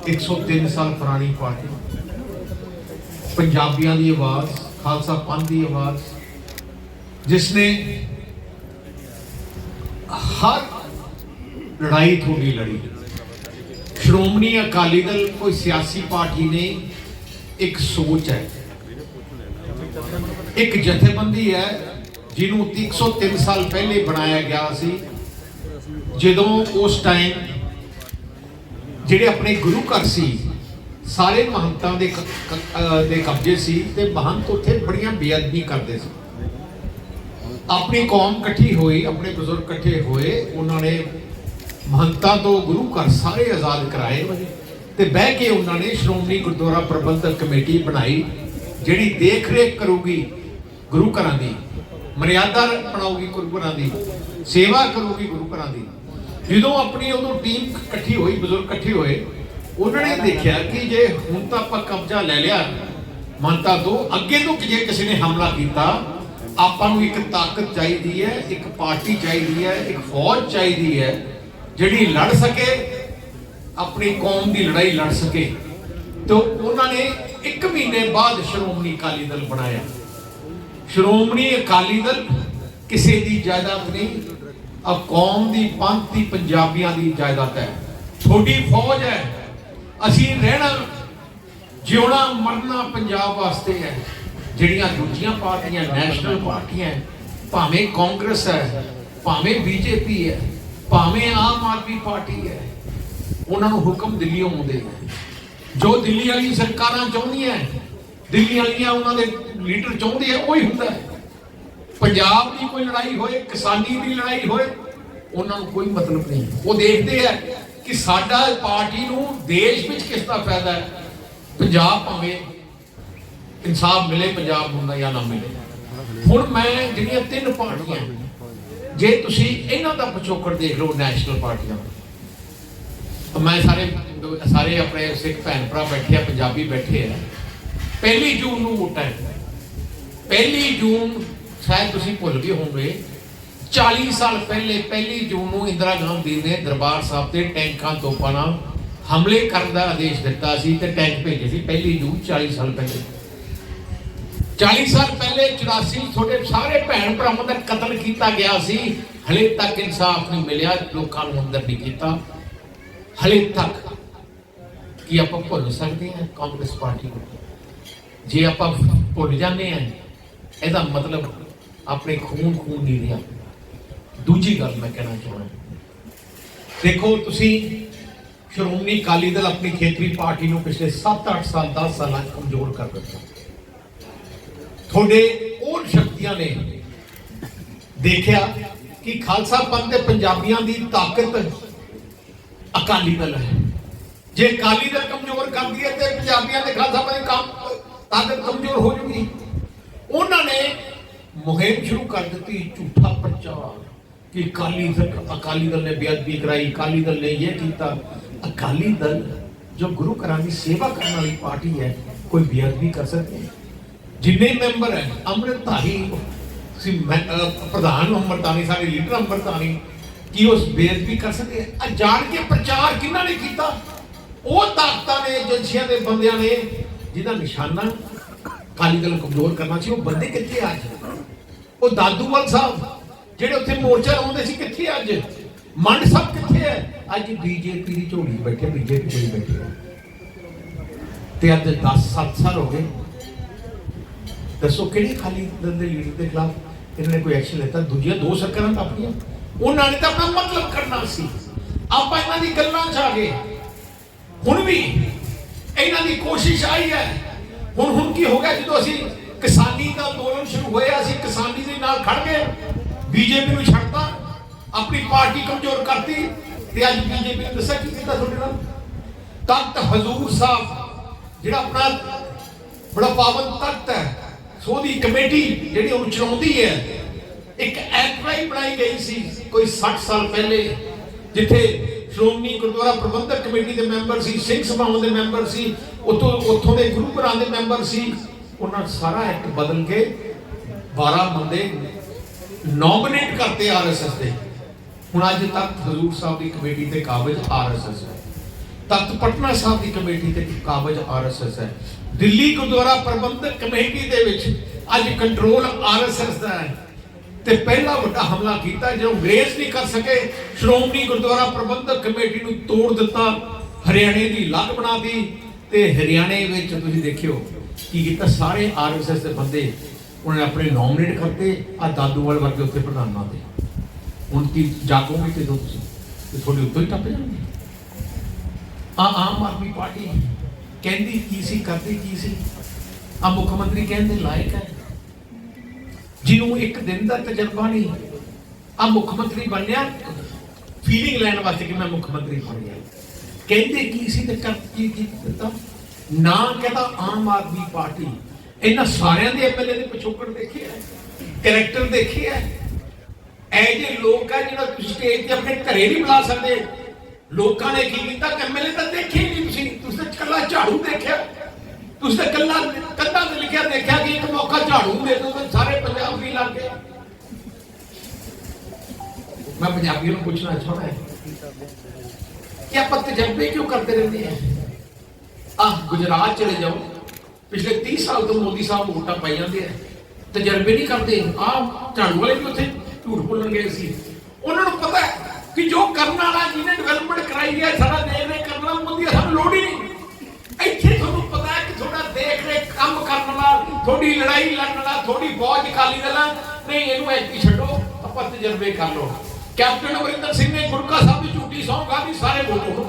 103 ਸਾਲ ਪੁਰਾਣੀ ਪਾਰਟੀ। ਪੰਜਾਬੀਆਂ ਦੀ ਆਵਾਜ਼, ਖਾਲਸਾ ਪੰਥ ਦੀ ਆਵਾਜ਼ ਜਿਸ ਨੇ ਹਰ ਲੜਾਈ ਤੁਹਾਡੀ ਲੜੀ। ਸ਼੍ਰੋਮਣੀ ਅਕਾਲੀ ਦਲ ਕੋਈ ਸਿਆਸੀ ਪਾਰਟੀ ਨਹੀਂ, ਇੱਕ ਸੋਚ ਹੈ। ਇੱਕ ਜਥੇਬੰਦੀ ਹੈ, ਜਿਹਨੂੰ 103 ਸਾਲ ਪਹਿਲੇ ਬਣਾਇਆ ਗਿਆ ਸੀ। ਜਦੋਂ ਉਸ ਟਾਈਮ ਜਿਹੜੇ ਆਪਣੇ ਗੁਰੂ ਘਰ ਸੀ, ਸਾਰੇ ਮਹੰਤਾਂ ਦੇ ਦੇ ਕਬਜ਼ੇ ਸੀ ਤੇ ਮਹੰਤ ਉੱਥੇ ਬੜੀਆਂ ਬੇਅਦਬੀ ਕਰਦੇ ਸੀ। ਆਪਣੀ ਕੌਮ ਇਕੱਠੀ ਹੋਈ, ਆਪਣੇ ਬਜ਼ੁਰਗ ਇਕੱਠੇ ਹੋਏ, ਉਹਨਾਂ ਨੇ ਮਹੰਤਾਂ ਤੋਂ ਗੁਰੂ ਘਰ ਸਾਰੇ ਆਜ਼ਾਦ ਕਰਾਏ ਤੇ ਬਹਿ ਕੇ ਉਹਨਾਂ ਨੇ ਸ਼੍ਰੋਮਣੀ ਗੁਰਦੁਆਰਾ ਪ੍ਰਬੰਧਕ ਕਮੇਟੀ ਬਣਾਈ, ਜਿਹੜੀ ਦੇਖ ਰੇਖ ਕਰੂਗੀ ਗੁਰੂ ਘਰਾਂ ਦੀ, ਮਰਿਆਦਾ ਬਣਾਉਗੀ ਗੁਰੂ ਘਰਾਂ ਦੀ, ਸੇਵਾ ਕਰੂਗੀ ਗੁਰੂ ਘਰਾਂ ਦੀ। ਜਦੋਂ ਆਪਣੀ ਉਦੋਂ ਟੀਮ ਇਕੱਠੀ ਹੋਈ, ਬਜ਼ੁਰਗ ਇਕੱਠੇ ਹੋਏ, ਉਹਨਾਂ ਨੇ ਦੇਖਿਆ ਕਿ ਜੇ ਹੁਣ ਤਾਂ ਆਪਾਂ ਕਬਜ਼ਾ ਲੈ ਲਿਆ ਮੰਨਤਾ ਤੋਂ ਅੱਗੇ ਤੋਂ ਜੇ ਕਿਸੇ ਨੇ ਹਮਲਾ ਕੀਤਾ ਆਪਾਂ ਨੂੰ ਇੱਕ ਤਾਕਤ ਚਾਹੀਦੀ ਹੈ, ਇੱਕ ਪਾਰਟੀ ਚਾਹੀਦੀ ਹੈ, ਇੱਕ ਫੌਜ ਚਾਹੀਦੀ ਹੈ, ਜਿਹੜੀ ਲੜ ਸਕੇ, ਆਪਣੀ ਕੌਮ ਦੀ ਲੜਾਈ ਲੜ ਸਕੇ। ਤੋਂ ਉਹਨਾਂ ਨੇ 1 ਮਹੀਨੇ ਬਾਅਦ ਸ਼੍ਰੋਮਣੀ ਅਕਾਲੀ ਦਲ ਬਣਾਇਆ। ਸ਼੍ਰੋਮਣੀ ਅਕਾਲੀ ਦਲ ਕਿਸੇ ਦੀ ਜਾਇਦਾਦ ਨਹੀਂ ਆ ਕੌਮ ਦੀ ਪੰਥ ਦੀ ਪੰਜਾਬੀਆਂ ਦੀ ਜਾਇਦਾਦ ਹੈ। ਥੋੜੀ ਫੌਜ ਹੈ, ਅਸੀਂ ਰਹਿਣਾ, ਜਿਉਣਾ, ਮਰਨਾ ਪੰਜਾਬ ਵਾਸਤੇ ਹੈ। ਜਿਹੜੀਆਂ ਦੂਜੀਆਂ ਪਾਰਟੀਆਂ, ਨੈਸ਼ਨਲ ਪਾਰਟੀਆਂ ਭਾਵੇਂ ਕਾਂਗਰਸ ਹੈ, ਭਾਵੇਂ ਬੀਜੇਪੀ ਹੈ, ਭਾਵੇਂ ਆਮ ਆਦਮੀ ਪਾਰਟੀ ਹੈ, ਉਹਨਾਂ ਨੂੰ ਹੁਕਮ ਦਿੱਲੀੋਂ ਆਉਂਦੇ ਹੈ ਜੋ ਦਿੱਲੀ ਵਾਲੀ ਸਰਕਾਰਾਂ ਚਾਹੁੰਦੀਆਂ ਦਿੱਲੀ ਵਾਲੀਆਂ ਉਹਨਾਂ ਦੇ ਲੀਡਰ ਚਾਹੁੰਦੇ ਆ, ਉਹੀ ਹੁੰਦਾ ਹੈ। ਪੰਜਾਬ ਦੀ ਕੋਈ ਲੜਾਈ ਹੋਏ, ਕਿਸਾਨੀ ਦੀ ਲੜਾਈ ਹੋਏ, ਉਹਨਾਂ ਨੂੰ ਕੋਈ ਮਤਲਬ ਨਹੀਂ। ਉਹ ਦੇਖਦੇ ਆ ਕਿ ਸਾਡਾ ਪਾਰਟੀ ਨੂੰ ਦੇਸ਼ ਵਿੱਚ ਕਿਸ ਦਾ ਫਾਇਦਾ ਹੈ। ਪੰਜਾਬ ਭਾਵੇਂ ਇਨਸਾਫ ਮਿਲੇ, ਪੰਜਾਬ ਨੂੰ ਜਾਂ ਨਾ ਮਿਲੇ। ਹੁਣ ਮੈਂ ਜਿਹੜੀਆਂ ਤਿੰਨ ਪਾਰਟੀਆਂ, ਜੇ ਤੁਸੀਂ ਇਹਨਾਂ ਦਾ ਪਿਛੋਕੜ ਦੇਖ ਲਓ ਨੈਸ਼ਨਲ ਪਾਰਟੀਆਂ ਤਾਂ ਮੈਂ ਸਾਰੇ ਸਾਰੇ ਆਪਣੇ ਸਿੱਖ ਭੈਣ ਭਰਾ ਬੈਠੇ ਆ, ਪੰਜਾਬੀ ਬੈਠੇ ਆ। ਪਹਿਲੀ ਜੂਨ ਨੂੰ ਵੋਟਾਂ ਹੈ। ਪਹਿਲੀ ਜੂਨ, ਸ਼ਾਇਦ ਤੁਸੀਂ ਭੁੱਲ ਗਏ ਹੋਵੋਗੇ 40 ਸਾਲ ਪਹਿਲੇ, ਪਹਿਲੀ ਜੂਨ ਨੂੰ ਇੰਦਰਾ ਗਾਂਧੀ ਨੇ ਦਰਬਾਰ ਸਾਹਿਬ ਤੇ ਟੈਂਕਾਂ ਤੋਪਾਂ ਨਾਲ ਹਮਲੇ ਕਰਨ ਦਾ ਆਦੇਸ਼ ਦਿੱਤਾ ਸੀ ਤੇ ਟੈਂਕ ਭੇਜੇ ਸੀ, ਪਹਿਲੀ ਜੂਨ 40 ਸਾਲ ਪਹਿਲੇ। 40 ਸਾਲ ਪਹਿਲੇ 84 ਤੁਹਾਡੇ ਸਾਰੇ ਭੈਣ ਭਰਾਵਾਂ ਦਾ ਕਤਲ ਕੀਤਾ ਗਿਆ ਸੀ। ਹਲੇ ਤੱਕ ਇਨਸਾਫ ਨਹੀਂ ਮਿਲਿਆ, ਲੋਕਾਂ ਨੂੰ ਅੰਦਰ ਨਹੀਂ ਕੀਤਾ। ਹਲੇ ਤੱਕ ਕੀ ਆਪਾਂ ਭੁੱਲ ਸਕਦੇ ਹਾਂ ਕਾਂਗਰਸ ਪਾਰਟੀ ਨੂੰ? ਜੇ ਆਪਾਂ ਭੁੱਲ ਜਾਂਦੇ ਹਾਂ, ਇਹਦਾ ਮਤਲਬ ਆਪਣੇ ਖੂਨ ਖੂਨ ਨਹੀਂ ਰਿਹਾ। ਦੂਜੀ ਗੱਲ ਮੈਂ ਕਹਿਣਾ ਚਾਹੁੰਦਾ। ਦੇਖੋ, ਤੁਸੀਂ ਸ਼੍ਰੋਮਣੀ ਅਕਾਲੀ ਦਲ ਆਪਣੀ ਖੇਤਰੀ ਪਾਰਟੀ ਨੂੰ ਪਿਛਲੇ 7-8 ਸਾਲ 10 ਸਾਲਾਂ 'ਚ ਕਮਜ਼ੋਰ ਕਰ ਦਿੱਤਾ। ਤੁਹਾਡੇ ਉਹ ਸ਼ਕਤੀਆਂ ਨੇ ਦੇਖਿਆ ਕਿ ਖਾਲਸਾ ਪੰਥ ਦੇ ਪੰਜਾਬੀਆਂ ਦੀ ਤਾਕਤ ਅਕਾਲੀ ਦਲ ਹੈ। ਜੇ ਅਕਾਲੀ ਦਲ ਕਮਜ਼ੋਰ ਕਰਦੀ ਹੈ ਤੇ ਪੰਜਾਬੀਆਂ ਦੇ ਖਾਲਸਾ ਪੰਥ ਕੰਮ ਤਾਕਤ ਕਮਜ਼ੋਰ ਹੋ ਜੂਗੀ। ਉਹਨਾਂ ਨੇ ਮੁਹਿੰਮ ਸ਼ੁਰੂ ਕਰ ਦਿੱਤੀ, ਝੂਠਾ ਪ੍ਰਚਾਰ ਕਿ ਅਕਾਲੀ ਦਲ ਅਕਾਲੀ ਦਲ ਨੇ ਬੇਅਦਬੀ ਕਰਾਈ, ਅਕਾਲੀ ਦਲ ਨੇ ਇਹ ਕੀਤਾ। ਅਕਾਲੀ ਦਲ ਜੋ ਗੁਰੂ ਘਰਾਂ ਦੀ ਸੇਵਾ ਕਰਨ ਵਾਲੀ ਪਾਰਟੀ ਹੈ, ਕੋਈ ਬੇਅਦਬੀ ਕਰ ਸਕਦੀ ਹੈ? ਜਿੰਨੇ ਮੈਂਬਰ ਹੈ, ਅੰਮ੍ਰਿਤਧਾਰੀ, ਸੀ ਪ੍ਰਧਾਨ ਅੰਮ੍ਰਿਤਧਾਰੀ ਸਾਡੇ ਲੀਡਰ ਅੰਮ੍ਰਿਤਧਾਰੀ, ਕੀ ਉਸ ਬੇਅਦਬੀ ਕਰ ਸਕਦੇ ਆ ਜਾਣ ਕੇ ਪ੍ਰਚਾਰ ਕਿਹਨਾਂ ਨੇ ਕੀਤਾ? ਉਹ ਤਾਕਤਾਂ ਨੇ, ਏਜੰਸੀਆਂ ਦੇ ਬੰਦਿਆਂ ਨੇ ਜਿਹਦਾ ਨਿਸ਼ਾਨਾ ਅਕਾਲੀ ਦਲ ਕਮਜ਼ੋਰ ਕਰਨਾ ਸੀ, ਉਹ ਬੰਦੇ ਕਿੱਥੇ ਅੱਜ? ਉਹ ਦਾਦੂਵਾਲ ਸਾਹਿਬ, ਜਿਹੜੇ ਉੱਥੇ ਮੋਰਚਾ ਲਾਉਂਦੇ ਸੀ, ਕਿੱਥੇ ਅੱਜ? ਮੰਡ ਸਾਹਿਬ ਕਿੱਥੇ ਹੈ? ਅੱਜ ਬੀਜੇਪੀ ਦੀ ਝੋਲੀ ਬੈਠੇ, ਬੀਜੇਪੀ ਕੋਲ ਬੈਠੇ। ਤੇ ਅੱਜ 10 7 ਸਾਲ ਹੋ ਗਏ ਦੱਸੋ ਕਿਹੜੀ ਖਾਲੀ ਦਲ ਦੇ ਲੀਡਰ ਦੇ ਖਿਲਾਫ ਇਹਨਾਂ ਨੇ ਕੋਈ ਐਕਸ਼ਨ ਲਿੱਤਾ? ਦੂਜੀਆਂ ਦੋ ਸਰਕਾਰਾਂ ਤਾਂ ਆਪਣੀਆਂ। ਉਹਨਾਂ ਨੇ ਤਾਂ ਆਪਣਾ ਮਤਲਬ ਕਰਨਾ ਸੀ। ਆਪਾਂ ਇਹਨਾਂ ਦੀ ਗੱਲਾਂ 'ਚ ਆ ਗਏ। ਹੁਣ ਵੀ ਇਹਨਾਂ ਦੀ ਕੋਸ਼ਿਸ਼ ਆਈ ਹੈ। ਹੁਣ ਹੁਣ ਕੀ ਹੋ ਗਿਆ? ਜਦੋਂ ਅਸੀਂ ਕਿਸਾਨੀ ਦਾ ਅੰਦੋਲਨ ਸ਼ੁਰੂ ਹੋਇਆ, ਅਸੀਂ ਕਿਸਾਨੀ ਦੇ ਨਾਲ ਖੜ ਗਏ। ਬੀਜੇਪੀ ਨੂੰ ਛੱਡਤਾ। ਆਪਣੀ ਪਾਰਟੀ ਕਮਜ਼ੋਰ ਕਰਤੀ। ਤੇ ਅੱਜ ਬੀਜੇਪੀ ਨੇ ਦੱਸਿਆ ਕੀ ਕੀਤਾ ਤੁਹਾਡੇ ਨਾਲ? ਤਖਤ ਹਜ਼ੂਰ ਸਾਹਿਬ, ਜਿਹੜਾ ਆਪਣਾ ਬੜਾ ਪਾਵਨ ਤਖਤ ਹੈ ਸੋ ਕਮੇਟੀ ਜਿਹੜੀ ਉਹਨੂੰ ਚਲਾਉਂਦੀ ਹੈ, ਇੱਕ ਐਕਟਰਾਈ ਬਣਾਈ ਗਈ ਸੀ ਕੋਈ 60 ਸਾਲ ਪਹਿਲੇ, ਜਿੱਥੇ ਸ਼੍ਰੋਮਣੀ ਗੁਰਦੁਆਰਾ ਪ੍ਰਬੰਧਕ ਕਮੇਟੀ ਦੇ ਮੈਂਬਰ ਸੀ, ਸਿੰਘ ਸਭਾਵਾਂ ਦੇ ਮੈਂਬਰ ਸੀ, ਉੱਥੋਂ ਉੱਥੋਂ ਦੇ ਗੁਰੂ ਘਰਾਂ ਦੇ ਮੈਂਬਰ ਸੀ। ਉਹਨਾਂ ਸਾਰਾ ਐਕਟ ਬਦਲ ਕੇ 12 ਬੰਦੇ ਨੋਮੀਨੇਟ ਕਰਤੇ ਆਰਐਸਐਸ ਦੇ। ਹੁਣ ਅੱਜ ਤੱਕ ਹਜ਼ੂਰ ਸਾਹਿਬ ਦੀ ਕਮੇਟੀ ਤੇ ਕਾਬਜ ਆਰਐਸਐਸ ਹੈ। ਤਖਤ ਪਟਨਾ ਸਾਹਿਬ ਦੀ ਕਮੇਟੀ ਤੇ ਕਾਬਜ ਆਰਐਸਐਸ ਹੈ। ਦਿੱਲੀ ਗੁਰਦੁਆਰਾ ਪ੍ਰਬੰਧਕ ਕਮੇਟੀ ਦੇ ਵਿੱਚ ਅੱਜ ਕੰਟਰੋਲ ਆਰਐਸਐਸ ਦਾ ਹੈ। ਤੇ ਪਹਿਲਾ ਵੱਡਾ ਹਮਲਾ ਕੀਤਾ, ਜਦੋਂ ਅੰਗਰੇਜ਼ ਨਹੀਂ ਕਰ ਸਕੇ, ਸ਼੍ਰੋਮਣੀ ਗੁਰਦੁਆਰਾ ਪ੍ਰਬੰਧਕ ਕਮੇਟੀ ਨੂੰ ਤੋੜ ਦਿੱਤਾ, ਹਰਿਆਣੇ ਦੀ ਲੱਗ ਬਣਾਤੀ ਤੇ ਹਰਿਆਣੇ ਵਿੱਚ ਤੁਸੀਂ ਦੇਖਿਓ ਕੀ ਕੀਤਾ, ਸਾਰੇ ਆਰਐਸਐਸ ਦੇ ਬੰਦੇ ਉਹਨਾਂ ਨੇ ਆਪਣੇ ਨੋਮੀਨੇਟ ਕਰਤੇ ਆ ਦਾਦੂਵਾਲ ਵਰਗੇ ਉੱਤੇ ਪ੍ਰਧਾਨਾਂ ਦੇ ਹੁਣ ਕੀ ਜਾਗੋਗੇ ਕਿਦੋਂ ਤੁਸੀਂ? ਤੇ ਤੁਹਾਡੇ ਉੱਤੋਂ ਹੀ ਟੱਪ ਜਾਣਗੇ। ਆ ਆਮ ਆਦਮੀ ਪਾਰਟੀ ਕਹਿੰਦੀ ਕੀ ਸੀ, ਕਰਦੀ ਕੀ ਸੀ? ਆ ਮੁੱਖ ਮੰਤਰੀ ਕਹਿੰਦੇ ਲਾਇਕ ਹੈ। ਜਿਹਨੂੰ ਇੱਕ ਦਿਨ ਦਾ ਤਜਰਬਾ ਨਹੀਂ ਆ ਮੁੱਖ ਮੰਤਰੀ ਬਣਿਆ ਫੀਲਿੰਗ ਲੈਣ ਵਾਸਤੇ ਕਿ ਮੈਂ ਮੁੱਖ ਮੰਤਰੀ ਬਣ ਗਿਆ। ਕਹਿੰਦੇ ਕੀ ਸੀ ਤੇ ਕਰ ਕੀ ਕੀ ਦਿੱਤਾ? ਨਾ ਕਹਿੰਦਾ ਆਮ ਆਦਮੀ ਪਾਰਟੀ। ਇਹਨਾਂ ਸਾਰਿਆਂ ਦੇ ਐਮਐਲਏ ਦੇ ਪਿਛੋਕੜ ਦੇਖੇ ਆ, ਕੈਰੈਕਟਰ ਦੇਖੇ ਆ। ਐ ਜੇ ਲੋਕ ਆ ਜਿਹੜਾ ਤੁਸੀਂ ਸਟੇਜ ਤੇ ਆਪਣੇ ਘਰੇ ਨਹੀਂ ਬੁਲਾ ਸਕਦੇ। ਲੋਕਾਂ ਨੇ ਕੀ ਕੀਤਾ ਐਮਐਲਏ ਤਾਂ ਦੇਖੇ ਹੀ ਨਹੀਂ ਤੁਸੀਂ ਤੁਸੀਂ ਤਾਂ ਕੱਲਾ ਝਾੜੂ ਦੇਖਿਆ ਤੁਸੀਂ ਤਾਂ ਕੱਲਾ ਕੰਧਾਂ ਤੇ ਲਿਖਿਆ ਦੇਖਿਆ ਕਿ ਇੱਕ ਮੌਕਾ ਝਾੜੂ ਦੇ ਦੋ ਤਾਂ ਸਾਰੇ ਪੰਜਾਬ ਵੀ ਲੱਗ ਗਏ ਮੈਂ ਪੰਜਾਬੀਆਂ ਨੂੰ ਪੁੱਛਣਾ ਚਾਹੁੰਦਾ ਕਿ ਆਪਾਂ ਤਜਰਬੇ ਕਿਉਂ ਕਰਦੇ ਰਹਿੰਦੇ ਆ ਆ ਗੁਜਰਾਤ ਚਲੇ ਜਾਓ ਪਿਛਲੇ 30 ਸਾਲ ਤੋਂ ਮੋਦੀ ਸਾਹਿਬ ਵੋਟਾਂ ਪਾਈ ਜਾਂਦੇ ਆ ਤਜਰਬੇ ਨਹੀਂ ਕਰਦੇ ਆ ਝਾੜੂ ਵਾਲੇ ਵੀ ਉੱਥੇ ਝੂਠ ਬੋਲਣ ਗਏ ਸੀ ਉਹਨਾਂ ਨੂੰ ਪਤਾ ਹੈ ਕਿ ਜੋ ਕਰਨ ਵਾਲਾ ਜਿਹਨੇ ਡਿਵੈਲਪਮੈਂਟ ਕਰਾਈ ਹੈ, ਸਾਡਾ ਦੇਖ ਰੇਖ ਕਰਨ ਵਾਲਾ ਮੋਦੀ ਸਾਨੂੰ ਲੋੜ ਹੀ ਨਹੀਂ। ਇੱਥੇ ਤੁਹਾਨੂੰ ਪਤਾ ਹੈ ਕਿ ਤੁਹਾਡਾ ਦੇਖ ਰੇਖ ਕੰਮ ਕਰਨ ਵਾਲਾ, ਤੁਹਾਡੀ ਲੜਾਈ ਲੜਨ ਵਾਲਾ, ਤੁਹਾਡੀ ਫੌਜ ਖਾਲੀ ਦੇਣਾ, ਨਹੀਂ, ਇਹਨੂੰ ਐਤੀ ਛੱਡੋ, ਆਪਾਂ ਤਜਰਬੇ ਕਰ ਲਓ। ਕੈਪਟਨ ਅਮਰਿੰਦਰ ਸਿੰਘ ਨੇ ਗੁਰਕਾ ਸਾਹਿਬ ਦੀ ਝੂਠੀ ਸੌਂ ਖਾਦੀ ਸਾਰੇ ਵੋਟ ਉਹਨੂੰ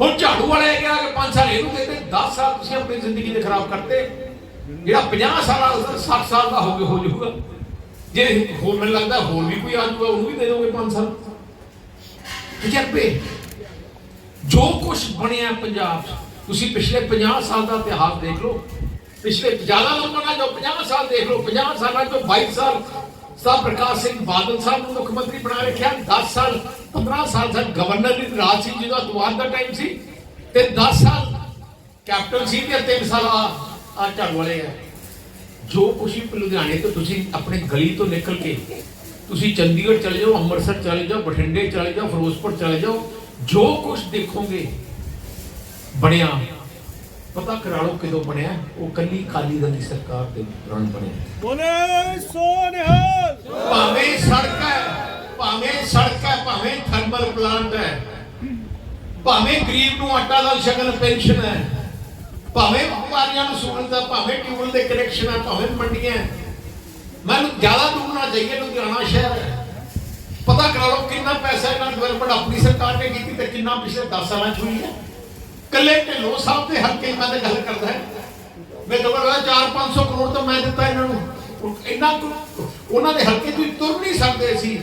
ਹੁਣ ਝਾੜੂ ਵਾਲੇ ਕਿਹਾ ਕਿ 5 ਸਾਲ ਇਹਨੂੰ ਦੇ 10 ਸਾਲ ਤੁਸੀਂ ਆਪਣੀ ਜ਼ਿੰਦਗੀ ਦੇ ਖਰਾਬ ਕਰਤੇ, ਜਿਹੜਾ 50 ਸਾਲ 60 ਸਾਲ ਦਾ ਹੋ ਗਿਆ, ਹੋ ਜਾਊਗਾ। ਜੇ ਹੋਰ ਮੈਨੂੰ ਲੱਗਦਾ ਹੋਰ ਵੀ ਕੋਈ ਆ ਜਾਊਗਾ, ਉਹਨੂੰ ਵੀ ਦੇ ਦੋਗੇ 5 ਸਾਲ। ਤਜਰਬੇ ਜੋ ਕੁਝ ਬਣਿਆ ਪੰਜਾਬ ਤੁਸੀਂ ਪਿਛਲੇ 50 ਸਾਲ ਦਾ ਇਤਿਹਾਸ ਦੇਖ ਲਓ। ਪਿਛਲੇ ਜ਼ਿਆਦਾ ਲੋਕਾਂ ਨਾਲ ਜੋ 50 ਸਾਲ ਦੇਖ ਲਓ 50 ਸਾਲਾਂ ਤੋਂ 22 ਸਾਲ ਸਾਹਿਬ ਪ੍ਰਕਾਸ਼ ਸਿੰਘ ਬਾਦਲ ਸਾਹਿਬ ਨੂੰ ਮੁੱਖ ਮੰਤਰੀ ਬਣਾ ਰੱਖਿਆ 10 ਸਾਲ 15 ਸਾਲ ਤੱਕ ਗਵਰਨਰ ਦੀ ਰਾਜ ਸੀ, ਜਿਹਦਾ ਦੁਆਰ ਦਾ ਟਾਈਮ ਸੀ, ਤੇ 10 ਸਾਲ ਕੈਪਟਨ ਸੀ ਤੇ 3 ਸਾਲ ਆ ਆ ਵਾਲੇ ਆ। ਜੋ ਕੁਛ ਵੀ ਲੁਧਿਆਣੇ ਤੋਂ ਤੁਸੀਂ ਆਪਣੇ ਗਲੀ ਤੋਂ ਨਿਕਲ ਕੇ ਤੁਸੀਂ ਚੰਡੀਗੜ੍ਹ ਚਲੇ ਜਾਓ ਅੰਮ੍ਰਿਤਸਰ ਚਲੇ ਜਾਓ ਬਠਿੰਡੇ ਚਲੇ ਜਾਓ ਫਿਰੋਜ਼ਪੁਰ ਚਲੇ ਜਾਓ ਜੋ ਕੁਛ ਦੇਖੋਗੇ ਬਣਿਆ। ਪਤਾ ਕਰਾ ਲਓ ਕਦੋਂ ਬਣਿਆ। ਉਹ ਕੱਲੀ ਦਲ ਦੀ ਸਰਕਾਰ ਦੇ ਦੌਰਾਨ ਬਣਿਆ। ਬੋਲੇ ਸੋਨਿਹਾਲ ਭਾਵੇਂ ਸੜਕ ਹੈ ਭਾਵੇਂ ਸੜਕ ਹੈ ਭਾਵੇਂ ਥਰਮਲ ਪਲਾਂਟ ਹੈ ਭਾਵੇਂ ਗਰੀਬ ਨੂੰ ਆਟਾ ਦਾ ਸ਼ਗਨ ਪੈਨਸ਼ਨ ਹੈ ਭਾਵੇਂ ਵਪਾਰੀਆਂ ਨੂੰ ਸਹੂਲਤ ਹੈ ਭਾਵੇਂ ਟਿਊਬਲ ਦੇ ਕਨੈਕਸ਼ਨ ਹੈ ਭਾਵੇਂ ਮੰਡੀਆਂ ਮੈਨੂੰ ਜ਼ਿਆਦਾ ਦੂਰ ਨਾ ਜਾਈਏ, ਲੁਧਿਆਣਾ ਸ਼ਹਿਰ ਪਤਾ ਕਰਾ ਲਓ ਕਿੰਨਾ ਪੈਸਾ ਇਹਨਾਂ ਡਿਵੈਲਪਮੈਂਟ ਆਪਣੀ ਸਰਕਾਰ ਨੇ ਕੀਤੀ ਤੇ ਕਿੰਨਾ ਪਿਛਲੇ 10 ਸਾਲਾਂ ਚ ਹੋਈ ਹੈ। ਕੱਲੇ ਢਿੱਲੋਂ ਸਾਹਿਬ ਦੇ ਹਲਕੇ ਮੈਂ ਤਾਂ ਗੱਲ ਕਰਦਾ ਹੈ। ਮੈਂ ਦਬਰ 4-500 ਕਰੋੜ ਤਾਂ ਮੈਂ ਦਿੱਤਾ ਇਹਨਾਂ ਨੂੰ। ਇਹਨਾਂ ਇੰਨਾ ਉਹਨਾਂ ਦੇ ਹਲਕੇ ਤੋਂ ਤੁਰ ਨਹੀਂ ਸਕਦੇ ਸੀ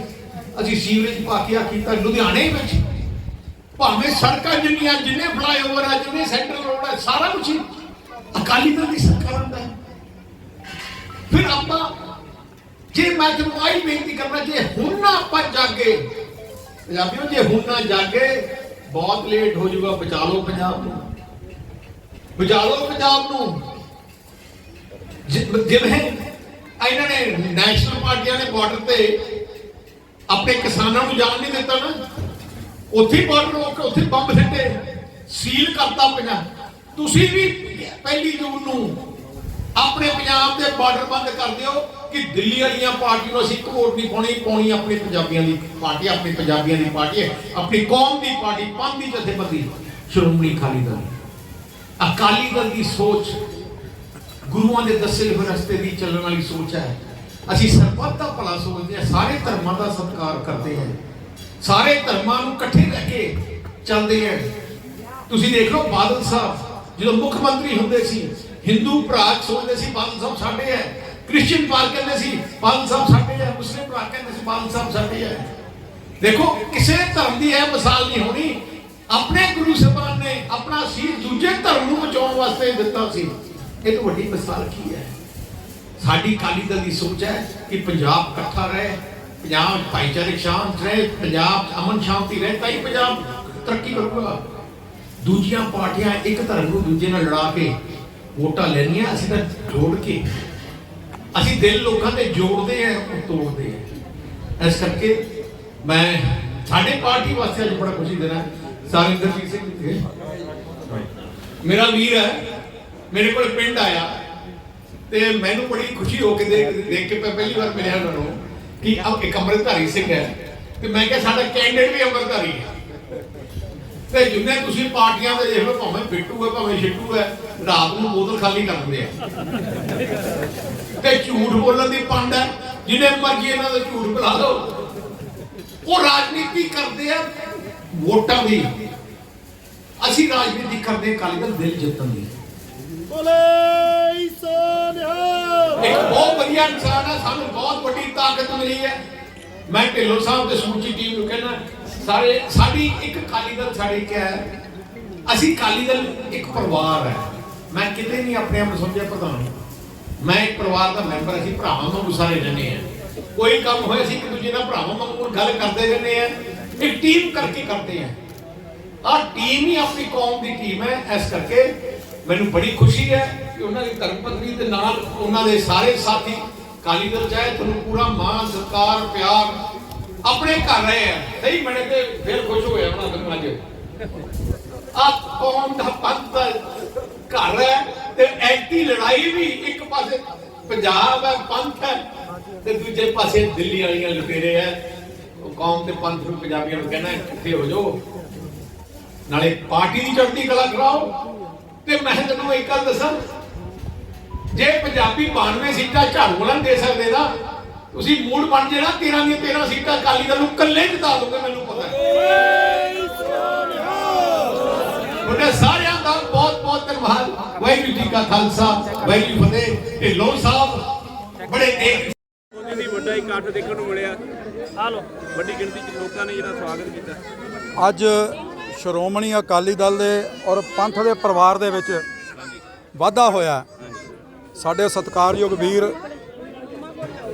ਅਸੀਂ ਸੀਵਰੇਜ ਪਾ ਕੇ ਆ ਕੀਤਾ, ਲੁਧਿਆਣੇ ਵਿੱਚ ਭਾਵੇਂ ਸੜਕਾਂ ਜਿੰਨੀਆਂ ਜਿੰਨੇ ਫਲਾਈਓਵਰ ਆ, ਜਿੰਨੇ ਸੈਂਟਰਲ ਰੋਡ ਆ, ਸਾਰਾ ਕੁਝ ਅਕਾਲੀ ਦਲ ਦੀ ਸਰਕਾਰ ਦਾ ਫਿਰ ਆਪਾਂ ਜੇ ਮੈਂ ਤੁਹਾਨੂੰ ਆਈ ਬੇਨਤੀ ਕਰਨਾ, ਜੇ ਹੁਣ ਨਾ ਆਪਾਂ ਜਾਗੇ, ਪੰਜਾਬੀਓ, ਜੇ ਹੁਣ ਨਾ ਜਾਗੇ, ਬਹੁਤ ਲੇਟ ਹੋ ਜਾਊਗਾ, ਬਚਾ ਲਓ ਪੰਜਾਬ ਨੂੰ। ਬਚਾ ਲਓ ਪੰਜਾਬ ਨੂੰ। ਜਿਵੇਂ ਇਹਨਾਂ ਨੇ ਨੈਸ਼ਨਲ ਪਾਰਟੀਆਂ ਨੇ ਬਾਰਡਰ ਤੇ ਆਪਣੇ ਕਿਸਾਨਾਂ ਨੂੰ ਜਾਣ ਨਹੀਂ ਦਿੱਤਾ ਨਾ। ਉੱਥੇ ਬਾਰਡਰ ਰੋਕ ਕੇ ਉੱਥੇ ਬੰਬ ਸਿੱਟੇ ਸੀਲ ਕਰਤਾ ਪੰਜਾਬ ਤੁਸੀਂ ਵੀ ਪਹਿਲੀ ਜੂਨ ਨੂੰ ਆਪਣੇ ਪੰਜਾਬ ਦੇ ਬਾਰਡਰ ਬੰਦ ਕਰ ਦਿਓ ਕਿ ਦਿੱਲੀ ਵਾਲੀਆਂ ਪਾਰਟੀ ਨੂੰ ਅਸੀਂ ਇੱਕ ਨਹੀਂ ਪਾਉਣੀ ਪਾਉਣੀ ਆਪਣੀ ਪੰਜਾਬੀਆਂ ਦੀ ਪਾਰਟੀ, ਆਪਣੀ ਪੰਜਾਬੀਆਂ ਦੀ ਪਾਰਟੀ ਹੈ, ਆਪਣੀ ਕੌਮ ਦੀ ਪਾਰਟੀ, ਪੰਥ ਦੀ ਜਥੇਬੰਦੀ। ਸ਼੍ਰੋਮਣੀ ਅਕਾਲੀ ਦਲ ਅਕਾਲੀ ਦਲ ਦੀ ਸੋਚ ਗੁਰੂਆਂ ਦੇ ਦੱਸੇ ਹੋਏ ਰਸਤੇ ਦੀ ਚੱਲਣ ਵਾਲੀ ਸੋਚ ਹੈ। ਅਸੀਂ ਸਰਬੱਤ ਦਾ ਭਲਾ ਸੋਚਦੇ ਹਾਂ, ਸਾਰੇ ਧਰਮਾਂ ਦਾ ਸਤਿਕਾਰ ਕਰਦੇ ਹਾਂ। ਸਾਰੇ ਧਰਮਾਂ ਨੂੰ ਇਕੱਠੇ ਰਹਿ ਕੇ ਚੱਲਦੇ ਹਾਂ ਤੁਸੀਂ ਦੇਖ ਲਓ ਬਾਦਲ ਸਾਹਿਬ, ਜਦੋਂ ਮੁੱਖ ਮੰਤਰੀ ਹੁੰਦੇ ਸੀ, ਹਿੰਦੂ ਭਰਾ ਸੋਚਦੇ ਸੀ ਬਾਦਲ ਸਾਹਿਬ ਸਾਡੇ ਹੈ ਕ੍ਰਿਸਚੀਅਨ ਭਰਾ ਕਹਿੰਦੇ ਸੀ ਬਾਦਲ ਸਾਹਿਬ ਸਾਡੇ ਹੈ ਮੁਸਲਿਮ ਭਰਾ ਕਹਿੰਦੇ ਸੀ ਬਾਦਲ ਸਾਹਿਬ ਸਾਡੇ ਹੈ ਦੇਖੋ, ਕਿਸੇ ਧਰਮ ਦੀ ਇਹ ਮਿਸਾਲ ਨਹੀਂ ਹੋਣੀ, ਆਪਣੇ ਗੁਰੂ ਸਾਹਿਬਾਨ ਨੇ ਆਪਣਾ ਸੀਸ ਦੂਜੇ ਧਰਮ ਨੂੰ ਬਚਾਉਣ ਵਾਸਤੇ ਦਿੱਤਾ ਸੀ। ਇਹ ਤੋਂ ਵੱਡੀ ਮਿਸਾਲ ਕੀ ਹੈ? ਸਾਡੀ ਕਾਲੀ ਦਲ ਦੀ ਸੋਚ ਹੈ ਕਿ ਪੰਜਾਬ ਇਕੱਠਾ ਰਹੇ ਪੰਜਾਬ ਭਾਈਚਾਰਕ ਸ਼ਾਂਤ ਰਹੇ, ਪੰਜਾਬ ਅਮਨ ਸ਼ਾਂਤੀ ਰਹੇ, ਤਾਂ ਹੀ ਪੰਜਾਬ ਤਰੱਕੀ ਕਰੂਗਾ। ਦੂਜੀਆਂ ਪਾਰਟੀਆਂ ਇੱਕ ਧਰਮ ਨੂੰ ਦੂਜੇ ਨਾਲ ਲੜਾ ਕੇ ਵੋਟਾਂ ਲੈਣੀਆਂ, ਅਸੀਂ ਤਾਂ ਜੋੜ ਕੇ, ਅਸੀਂ ਦਿਲ ਲੋਕਾਂ ਦੇ ਜੋੜਦੇ ਆ ਉਹ ਤੋੜਦੇ ਆ ਇਸ ਕਰਕੇ ਮੈਂ ਸਾਡੇ ਪਾਰਟੀ ਵਾਸਤੇ ਅੱਜ ਬੜਾ ਖੁਸ਼ੀ ਦੇਣਾ ਸਾਰਿੰਦਰਜੀਤ ਸਿੰਘ ਜੀ। ਮੇਰਾ ਵੀਰ ਹੈ, ਮੇਰੇ ਕੋਲ ਪਿੰਡ ਆਇਆ, ਤੇ ਮੈਨੂੰ ਬੜੀ ਖੁਸ਼ੀ ਹੋ ਕੇ ਦੇਖ ਕੇ ਮੈਂ ਪਹਿਲੀ ਵਾਰ ਮਿਲਿਆ ਉਹਨਾਂ ਨੂੰ। ਕਿ ਆਹ ਇੱਕ ਅੰਮ੍ਰਿਤਧਾਰੀ ਸਿੰਘ ਹੈ। ਤੇ ਮੈਂ ਕਿਹਾ ਸਾਡਾ ਕੈਂਡੀਡੇਟ ਵੀ ਅੰਮ੍ਰਿਤਧਾਰੀ ਹੈ। ਤੇ ਜਿੰਨੇ ਤੁਸੀਂ ਪਾਰਟੀਆਂ ਦੇ ਦੇਖ ਲਓ, ਭਾਵੇਂ ਬਿੱਟੂ ਹੈ, ਭਾਵੇਂ ਛਿੱਟੂ ਹੈ, ਰਾਤ ਨੂੰ ਬੋਤਲ ਖਾਲੀ ਕਰ ਦਿੰਦੇ ਆ। ਤੇ ਝੂਠ ਬੋਲਣ ਦੀ ਪੰਡ ਹੈ ਜਿਹਨੇ ਮਰਜ਼ੀ ਇਹਨਾਂ ਦਾ ਝੂਠ ਬੁਲਾ ਲਓ। ਉਹ ਰਾਜਨੀਤੀ ਕਰਦੇ ਆ ਵੋਟਾਂ ਦੀ। ਅਸੀਂ ਰਾਜਨੀਤੀ ਕਰਦੇ ਕਾਲੀ ਦਲ ਦਿਲ ਜਿੱਤਣ ਦੀ। ਬੋਲੇ ਸੋਨਿਹਾਲ ਇੱਕ ਬਹੁਤ ਵਧੀਆ ਇਨਸਾਨ ਹੈ ਸਾਨੂੰ ਬਹੁਤ ਵੱਡੀ ਤਾਕਤ ਮਿਲੀ ਹੈ। ਮੈਂ ਢਿੱਲੋਂ ਸਾਹਿਬ ਤੇ ਸਮੁੱਚੀ ਟੀਮ ਨੂੰ ਕਹਿੰਦਾ, ਸਾਰੇ, ਸਾਡੀ ਇੱਕ ਕਾਲੀ ਦਲ ਸਾਡੀ ਕਿਆ ਹੈ। ਅਸੀਂ ਕਾਲੀ ਦਲ ਇੱਕ ਪਰਿਵਾਰ ਹੈ। ਮੈਂ ਕਿਤੇ ਨਹੀਂ ਆਪਣੇ ਆਪ ਨੂੰ ਸਮਝਿਆ, ਪ੍ਰਧਾਨ ਮੈਂ ਇੱਕ ਪਰਿਵਾਰ ਦਾ ਮੈਂਬਰ, ਅਸੀਂ ਭਰਾਵਾਂ ਵਾਂਗੂ ਸਾਰੇ ਰਹਿੰਦੇ ਆ। ਕੋਈ ਕੰਮ ਹੋਇਆ ਸੀ ਇੱਕ ਦੂਜੇ ਨਾਲ ਭਰਾਵਾਂ ਵਾਂਗੂ ਗੱਲ ਕਰਦੇ ਰਹਿੰਦੇ ਆ। ਇੱਕ ਟੀਮ ਕਰਕੇ ਕਰਦੇ ਆ। ਆਹ ਟੀਮ ਹੀ ਆਪਣੀ ਕੌਮ ਦੀ ਟੀਮ ਹੈ, ਇਸ ਕਰਕੇ ਮੈਨੂੰ ਬੜੀ ਖੁਸ਼ੀ ਹੈ ਕਿ ਉਹਨਾਂ ਦੀ ਧਰਮ ਪਤਨੀ ਦੇ ਨਾਲ ਉਹਨਾਂ ਦੇ ਸਾਰੇ ਸਾਥੀ ਕਾਲੀ ਦਲ ਚਾਹੇ ਤੁਹਾਨੂੰ ਪੂਰਾ ਮਾਣ, ਸਤਿਕਾਰ, ਪਿਆਰ ਆਪਣੇ ਕਰ ਰਹੇ ਆ। ਸਹੀ ਬਣੇ ਤੇ ਫਿਰ ਖੁਸ਼ ਹੋਇਆ ਉਹਨਾਂ ਨੂੰ ਅੱਜ। ਆ ਕੌਮ ਦਾ ਪੰਥ ਘਰ ਹੈ ਤੇ ਐਂਟੀ ਲੜਾਈ ਵੀ ਇੱਕ ਪਾਸੇ ਪੰਜਾਬ ਹੈ, ਪੰਥ ਹੈ ਤੇ ਦੂਜੇ ਪਾਸੇ ਦਿੱਲੀ ਵਾਲੀਆਂ ਲੁਟੇਰੇ ਹੈ। ਉਹ ਕੌਮ ਤੇ ਪੰਥ ਨੂੰ ਪੰਜਾਬੀਆਂ ਨੂੰ ਕਹਿਣਾ ਇਕੱਠੇ ਹੋ ਜਾਓ। ਨਾਲੇ ਪਾਰਟੀ ਦੀ ਚੜ੍ਹਦੀ ਕਲਾ ਕਰਾਓ। ਤੇ ਮੈਂ ਤੈਨੂੰ ਇੱਕ ਗੱਲ ਦੱਸਾਂ। ਜੇ ਪੰਜਾਬੀ 92 ਸੀਟਾਂ ਝਾੜੂ ਵਾਲਾ ਦੇ ਸਕਦੇ ਨਾ ਤੁਸੀਂ ਮੂਡ ਬਣ ਜੇ ਨਾ 13 ਦੀਆਂ 13 ਸੀਟਾਂ ਅਕਾਲੀ ਦਲ ਨੂੰ ਇਕੱਲੇ ਜਿਤਾ ਦੋਗੇ ਮੈਨੂੰ ਪਤਾ ਹੈ। ਤੁਹਾਡੇ ਸਾਰਿਆਂ ਦਾ ਬਹੁਤ ਬਹੁਤ ਧੰਨਵਾਦ। ਵਾਹਿਗੁਰੂ ਜੀ ਕਾ ਖਾਲਸਾ ਵਾਹਿਗੁਰੂ ਫਤਿਹ। ਢਿੱਲੋਂ ਸਾਹਿਬ ਬੜੇ ਨੇਕ ਦੀ ਵੱਡਾ ਇਕੱਠ ਦੇਖਣ ਨੂੰ ਮਿਲਿਆ। ਆ ਲੋ ਵੱਡੀ ਗਿਣਤੀ ਚ ਲੋਕਾਂ ਨੇ ਜਿਹੜਾ ਸਵਾਗਤ ਕੀਤਾ। ਅੱਜ ਸ਼੍ਰੋਮਣੀ ਅਕਾਲੀ ਦਲ ਦੇ ਔਰ ਪੰਥ ਦੇ ਪਰਿਵਾਰ ਦੇ ਵਿੱਚ ਵਾਧਾ ਹੋਇਆ ਸਾਡੇ ਸਤਿਕਾਰਯੋਗ ਵੀਰ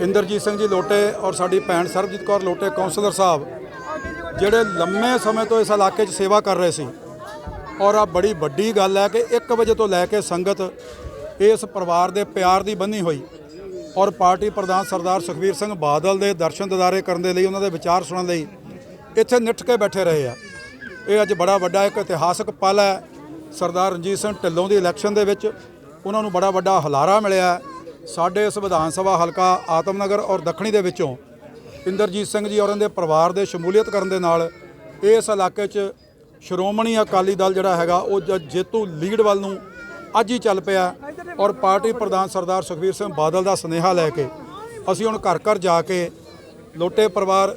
ਇੰਦਰਜੀਤ ਸਿੰਘ ਜੀ ਲੋਟੇ ਔਰ ਸਾਡੀ ਭੈਣ ਸਰਬਜੀਤ ਕੌਰ ਲੋਟੇ ਕਾਉਂਸਲਰ ਸਾਹਿਬ, ਜਿਹੜੇ ਲੰਮੇ ਸਮੇਂ ਤੋਂ ਇਸ ਇਲਾਕੇ 'ਚ ਸੇਵਾ ਕਰ ਰਹੇ ਸੀ। ਔਰ ਆ ਬੜੀ ਵੱਡੀ ਗੱਲ ਹੈ ਕਿ 1 ਵਜੇ ਤੋਂ ਲੈ ਕੇ ਸੰਗਤ ਇਸ ਪਰਿਵਾਰ ਦੇ ਪਿਆਰ ਦੀ ਬੰਨੀ ਹੋਈ ਔਰ ਪਾਰਟੀ ਪ੍ਰਧਾਨ ਸਰਦਾਰ ਸੁਖਬੀਰ ਸਿੰਘ ਬਾਦਲ ਦੇ ਦਰਸ਼ਨ ਦਿਦਾਰੇ ਕਰਨ ਦੇ ਲਈ ਉਹਨਾਂ ਦੇ ਵਿਚਾਰ ਸੁਣਨ ਲਈ ਇੱਥੇ ਨਿੱਠ ਕੇ ਬੈਠੇ ਰਹੇ ਆ। ਇਹ ਅੱਜ ਬੜਾ ਵੱਡਾ ਇੱਕ ਇਤਿਹਾਸਕ ਪਲ ਹੈ। ਸਰਦਾਰ ਰਣਜੀਤ ਸਿੰਘ ਢਿੱਲੋਂ ਦੀ ਇਲੈਕਸ਼ਨ ਦੇ ਵਿੱਚ ਉਹਨਾਂ ਨੂੰ ਬੜਾ ਵੱਡਾ ਹਲਾਰਾ ਮਿਲਿਆ। ਸਾਡੇ ਇਸ ਵਿਧਾਨ ਸਭਾ ਹਲਕਾ ਆਤਮਨਗਰ ਔਰ ਦੱਖਣੀ ਦੇ ਵਿੱਚੋਂ ਇੰਦਰਜੀਤ ਸਿੰਘ ਜੀ ਔਰ ਉਹਨਾਂ ਦੇ ਪਰਿਵਾਰ ਦੇ ਸ਼ਮੂਲੀਅਤ ਕਰਨ ਦੇ ਨਾਲ ਇਸ ਇਲਾਕੇ 'ਚ ਸ਼੍ਰੋਮਣੀ ਅਕਾਲੀ ਦਲ ਜਿਹੜਾ ਹੈਗਾ, ਉਹ ਜ- ਜੇਤੂ ਲੀਡ ਵੱਲ ਨੂੰ ਅੱਜ ਹੀ ਚੱਲ ਪਿਆ ਔਰ ਪਾਰਟੀ ਪ੍ਰਧਾਨ ਸਰਦਾਰ ਸੁਖਬੀਰ ਸਿੰਘ ਬਾਦਲ ਦਾ ਸੁਨੇਹਾ ਲੈ ਕੇ ਅਸੀਂ ਹੁਣ ਘਰ ਘਰ ਜਾ ਕੇ ਲੋਟੇ ਪਰਿਵਾਰ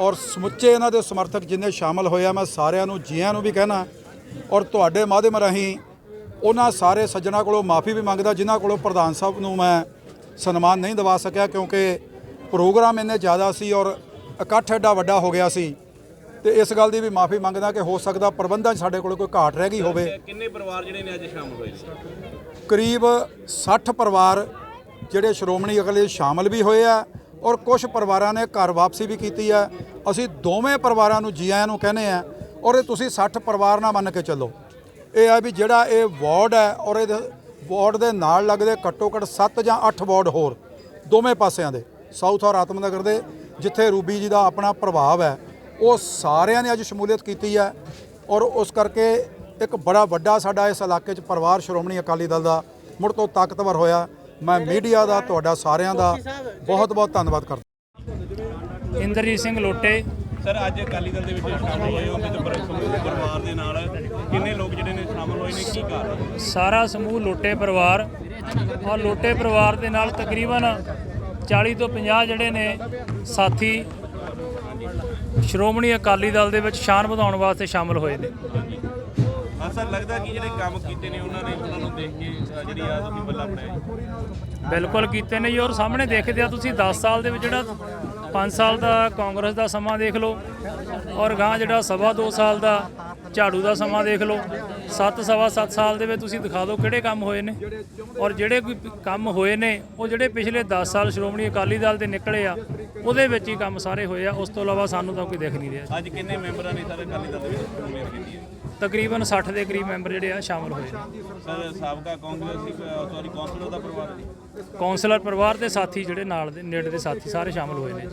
ਔਰ ਸਮੁੱਚੇ ਇਹਨਾਂ ਦੇ ਸਮਰਥਕ ਜਿੰਨੇ ਸ਼ਾਮਲ ਹੋਏ ਆ ਮੈਂ ਸਾਰਿਆਂ ਨੂੰ ਜੀਆਂ ਨੂੰ ਵੀ ਕਹਿਣਾ ਔਰ ਤੁਹਾਡੇ ਮਾਧਿਅਮ ਰਾਹੀਂ ਉਹਨਾਂ ਸਾਰੇ ਸੱਜਣਾ ਕੋਲੋਂ ਮਾਫੀ ਵੀ ਮੰਗਦਾ ਜਿਨ੍ਹਾਂ ਕੋਲੋਂ ਪ੍ਰਧਾਨ ਸਾਹਿਬ ਨੂੰ ਮੈਂ ਸਨਮਾਨ ਨਹੀਂ ਦਿਵਾ ਸਕਿਆ ਕਿਉਂਕਿ ਪ੍ਰੋਗਰਾਮ ਇੰਨੇ ਜ਼ਿਆਦਾ ਸੀ ਔਰ ਇਕੱਠ ਐਡਾ ਵੱਡਾ ਹੋ ਗਿਆ ਸੀ ਤੇ ਇਸ ਗੱਲ ਦੀ ਵੀ ਮਾਫੀ ਮੰਗਦਾ ਕਿ ਹੋ ਸਕਦਾ ਪ੍ਰਬੰਧਾਂ 'ਚ ਸਾਡੇ ਕੋਲ ਕੋਈ ਘਾਟ ਰਹਿ ਗਈ ਹੋਵੇ। ਕਿੰਨੇ ਪਰਿਵਾਰ ਜਿਹੜੇ ਨੇ ਅੱਜ ਸ਼ਾਮਲ ਹੋਏ? ਨੇ ਕਰੀਬ 60 ਪਰਿਵਾਰ ਜਿਹੜੇ ਸ਼੍ਰੋਮਣੀ ਅਕਾਲੀ ਸ਼ਾਮਲ ਵੀ ਹੋਏ ਆ। ਔਰ ਕੁਝ ਪਰਿਵਾਰਾਂ ਨੇ ਘਰ ਵਾਪਸੀ ਵੀ ਕੀਤੀ ਹੈ। ਅਸੀਂ ਦੋਵੇਂ ਪਰਿਵਾਰਾਂ ਨੂੰ ਜੀ ਆਇਆਂ ਨੂੰ ਕਹਿੰਦੇ ਆ ਔਰ ਇਹ ਤੁਸੀਂ 60 ਪਰਿਵਾਰ ਨਾ ਮੰਨ ਕੇ ਚੱਲੋ। ਇਹ ਹੈ ਵੀ ਜਿਹੜਾ ਇਹ ਵਾਰਡ ਹੈ ਔਰ ਇਹਦੇ ਵਾਰਡ ਦੇ ਨਾਲ ਲੱਗਦੇ ਘੱਟੋ ਘੱਟ 7 ਜਾਂ 8 ਵਾਰਡ ਹੋਰ ਦੋਵੇਂ ਪਾਸਿਆਂ ਦੇ, ਸਾਊਥ ਔਰ ਆਤਮਨਗਰ ਦੇ, ਜਿੱਥੇ ਰੂਬੀ ਜੀ ਦਾ ਆਪਣਾ ਪ੍ਰਭਾਵ ਹੈ। ਉਹ ਸਾਰਿਆਂ ਨੇ ਅੱਜ ਸ਼ਮੂਲੀਅਤ ਕੀਤੀ ਹੈ ਔਰ ਉਸ ਕਰਕੇ ਇੱਕ ਬੜਾ ਵੱਡਾ ਸਾਡਾ ਇਸ ਇਲਾਕੇ 'ਚ ਪਰਿਵਾਰ ਸ਼੍ਰੋਮਣੀ ਅਕਾਲੀ ਦਲ ਦਾ ਮੁੜ ਤੋਂ ਤਾਕਤਵਰ ਹੋਇਆ। ਮੈਂ ਮੀਡੀਆ ਦਾ ਤੁਹਾਡਾ ਸਾਰਿਆਂ ਦਾ ਬਹੁਤ ਬਹੁਤ ਧੰਨਵਾਦ ਕਰਦਾ। ਇੰਦਰਜੀਤ ਸਿੰਘ ਲੋਟੇ। ਸਰ ਅੱਜ ਅਕਾਲੀ ਦਲ ਦੇ ਵਿੱਚ ਸ਼ਾਮਲ ਹੋਏ ਹੋ ਤੇ ਪਰਿਵਾਰ ਦੇ ਨਾਲ। ਕਿੰਨੇ ਲੋਕ ਜਿਹੜੇ ਨੇ ਸ਼ਾਮਲ ਹੋਏ ਨੇ? ਕੀ ਕਾਰਨ? ਸਾਰਾ ਸਮੂਹ ਲੋਟੇ ਪਰਿਵਾਰ। ਔਰ ਲੋਟੇ ਪਰਿਵਾਰ ਦੇ ਨਾਲ ਤਕਰੀਬਨ 40 ਤੋਂ 50 ਜਿਹੜੇ ਨੇ ਸਾਥੀ ਸ਼੍ਰੋਮਣੀ ਅਕਾਲੀ ਦਲ ਦੇ ਵਿੱਚ ਸ਼ਾਨ ਵਧਾਉਣ ਵਾਸਤੇ ਸ਼ਾਮਲ ਹੋਏ ਨੇ। ਹਾਂ ਸਰ ਲੱਗਦਾ ਕਿ ਜਿਹੜੇ ਕੰਮ ਕੀਤੇ ਨੇ ਉਹਨਾਂ ਨੇ ਉਹਨਾਂ ਨੂੰ ਦੇਖ ਕੇ ਅ, ਜਿਹੜੀ ਆ ਤੁਸੀਂ ਬੱਲਾ ਬਣਾਇਆ ਬਿਲਕੁਲ ਕੀਤੇ ਨੇ ਜੀ ਔਰ ਸਾਹਮਣੇ ਦੇਖਦੇ ਆ ਤੁਸੀਂ 10 ਸਾਲ ਦੇ ਵਿੱਚ ਜਿਹੜਾ 5 ਸਾਲ ਦਾ ਕਾਂਗਰਸ ਦਾ ਸਮਾਂ ਦੇਖ ਲਓ ਔਰ ਗਾਂ ਜਿਹੜਾ ਸਵਾ 2 ਸਾਲ ਦਾ ਝਾੜੂ ਦਾ ਸਮਾਂ ਦੇਖ ਲਓ 7 ਸਵਾ 7 ਸਾਲ ਦੇ ਵਿੱਚ ਤੁਸੀਂ ਦਿਖਾ ਦਿਓ ਕਿਹੜੇ ਕੰਮ ਹੋਏ ਨੇ ਔਰ ਜਿਹੜੇ ਕੋਈ ਕੰਮ ਹੋਏ ਨੇ ਉਹ ਜਿਹੜੇ ਪਿਛਲੇ 10 ਸਾਲ ਸ਼੍ਰੋਮਣੀ ਅਕਾਲੀ ਦਲ ਦੇ ਨਿਕਲੇ ਆ ਉਹਦੇ ਵਿੱਚ ਹੀ ਕੰਮ ਸਾਰੇ ਹੋਏ ਆ ਉਸ ਤੋਂ ਇਲਾਵਾ ਸਾਨੂੰ ਤਾਂ ਕੋਈ ਦਿਖ ਨਹੀਂ ਰਿਹਾ ਅੱਜ ਕਿੰਨੇ ਮੈਂਬਰਾਂ ਨੇ ਸਰ ਅਕਾਲੀ ਦਲ ਦੇ ਵਿੱਚ ਸ਼ਮੂਲੀਅਤ ਕੀਤੀ ਹੈ ਤਕਰੀਬਨ 60 ਦੇ ਕਰੀਬ ਮੈਂਬਰ ਜਿਹੜੇ ਆ ਸ਼ਾਮਲ ਹੋਏ ਨੇ। ਸਰ ਸਾਬਕਾ ਕਾਂਗਰਸੀ ਸੌਰੀ ਕੌਂਸਲਰ ਦਾ ਪਰਿਵਾਰ ਕੌਂਸਲਰ ਪਰਿਵਾਰ ਦੇ ਸਾਥੀ ਜਿਹੜੇ ਨਾਲ ਦੇ ਨੇੜੇ ਦੇ ਸਾਥੀ ਸਾਰੇ ਸ਼ਾਮਲ ਹੋਏ ਨੇ।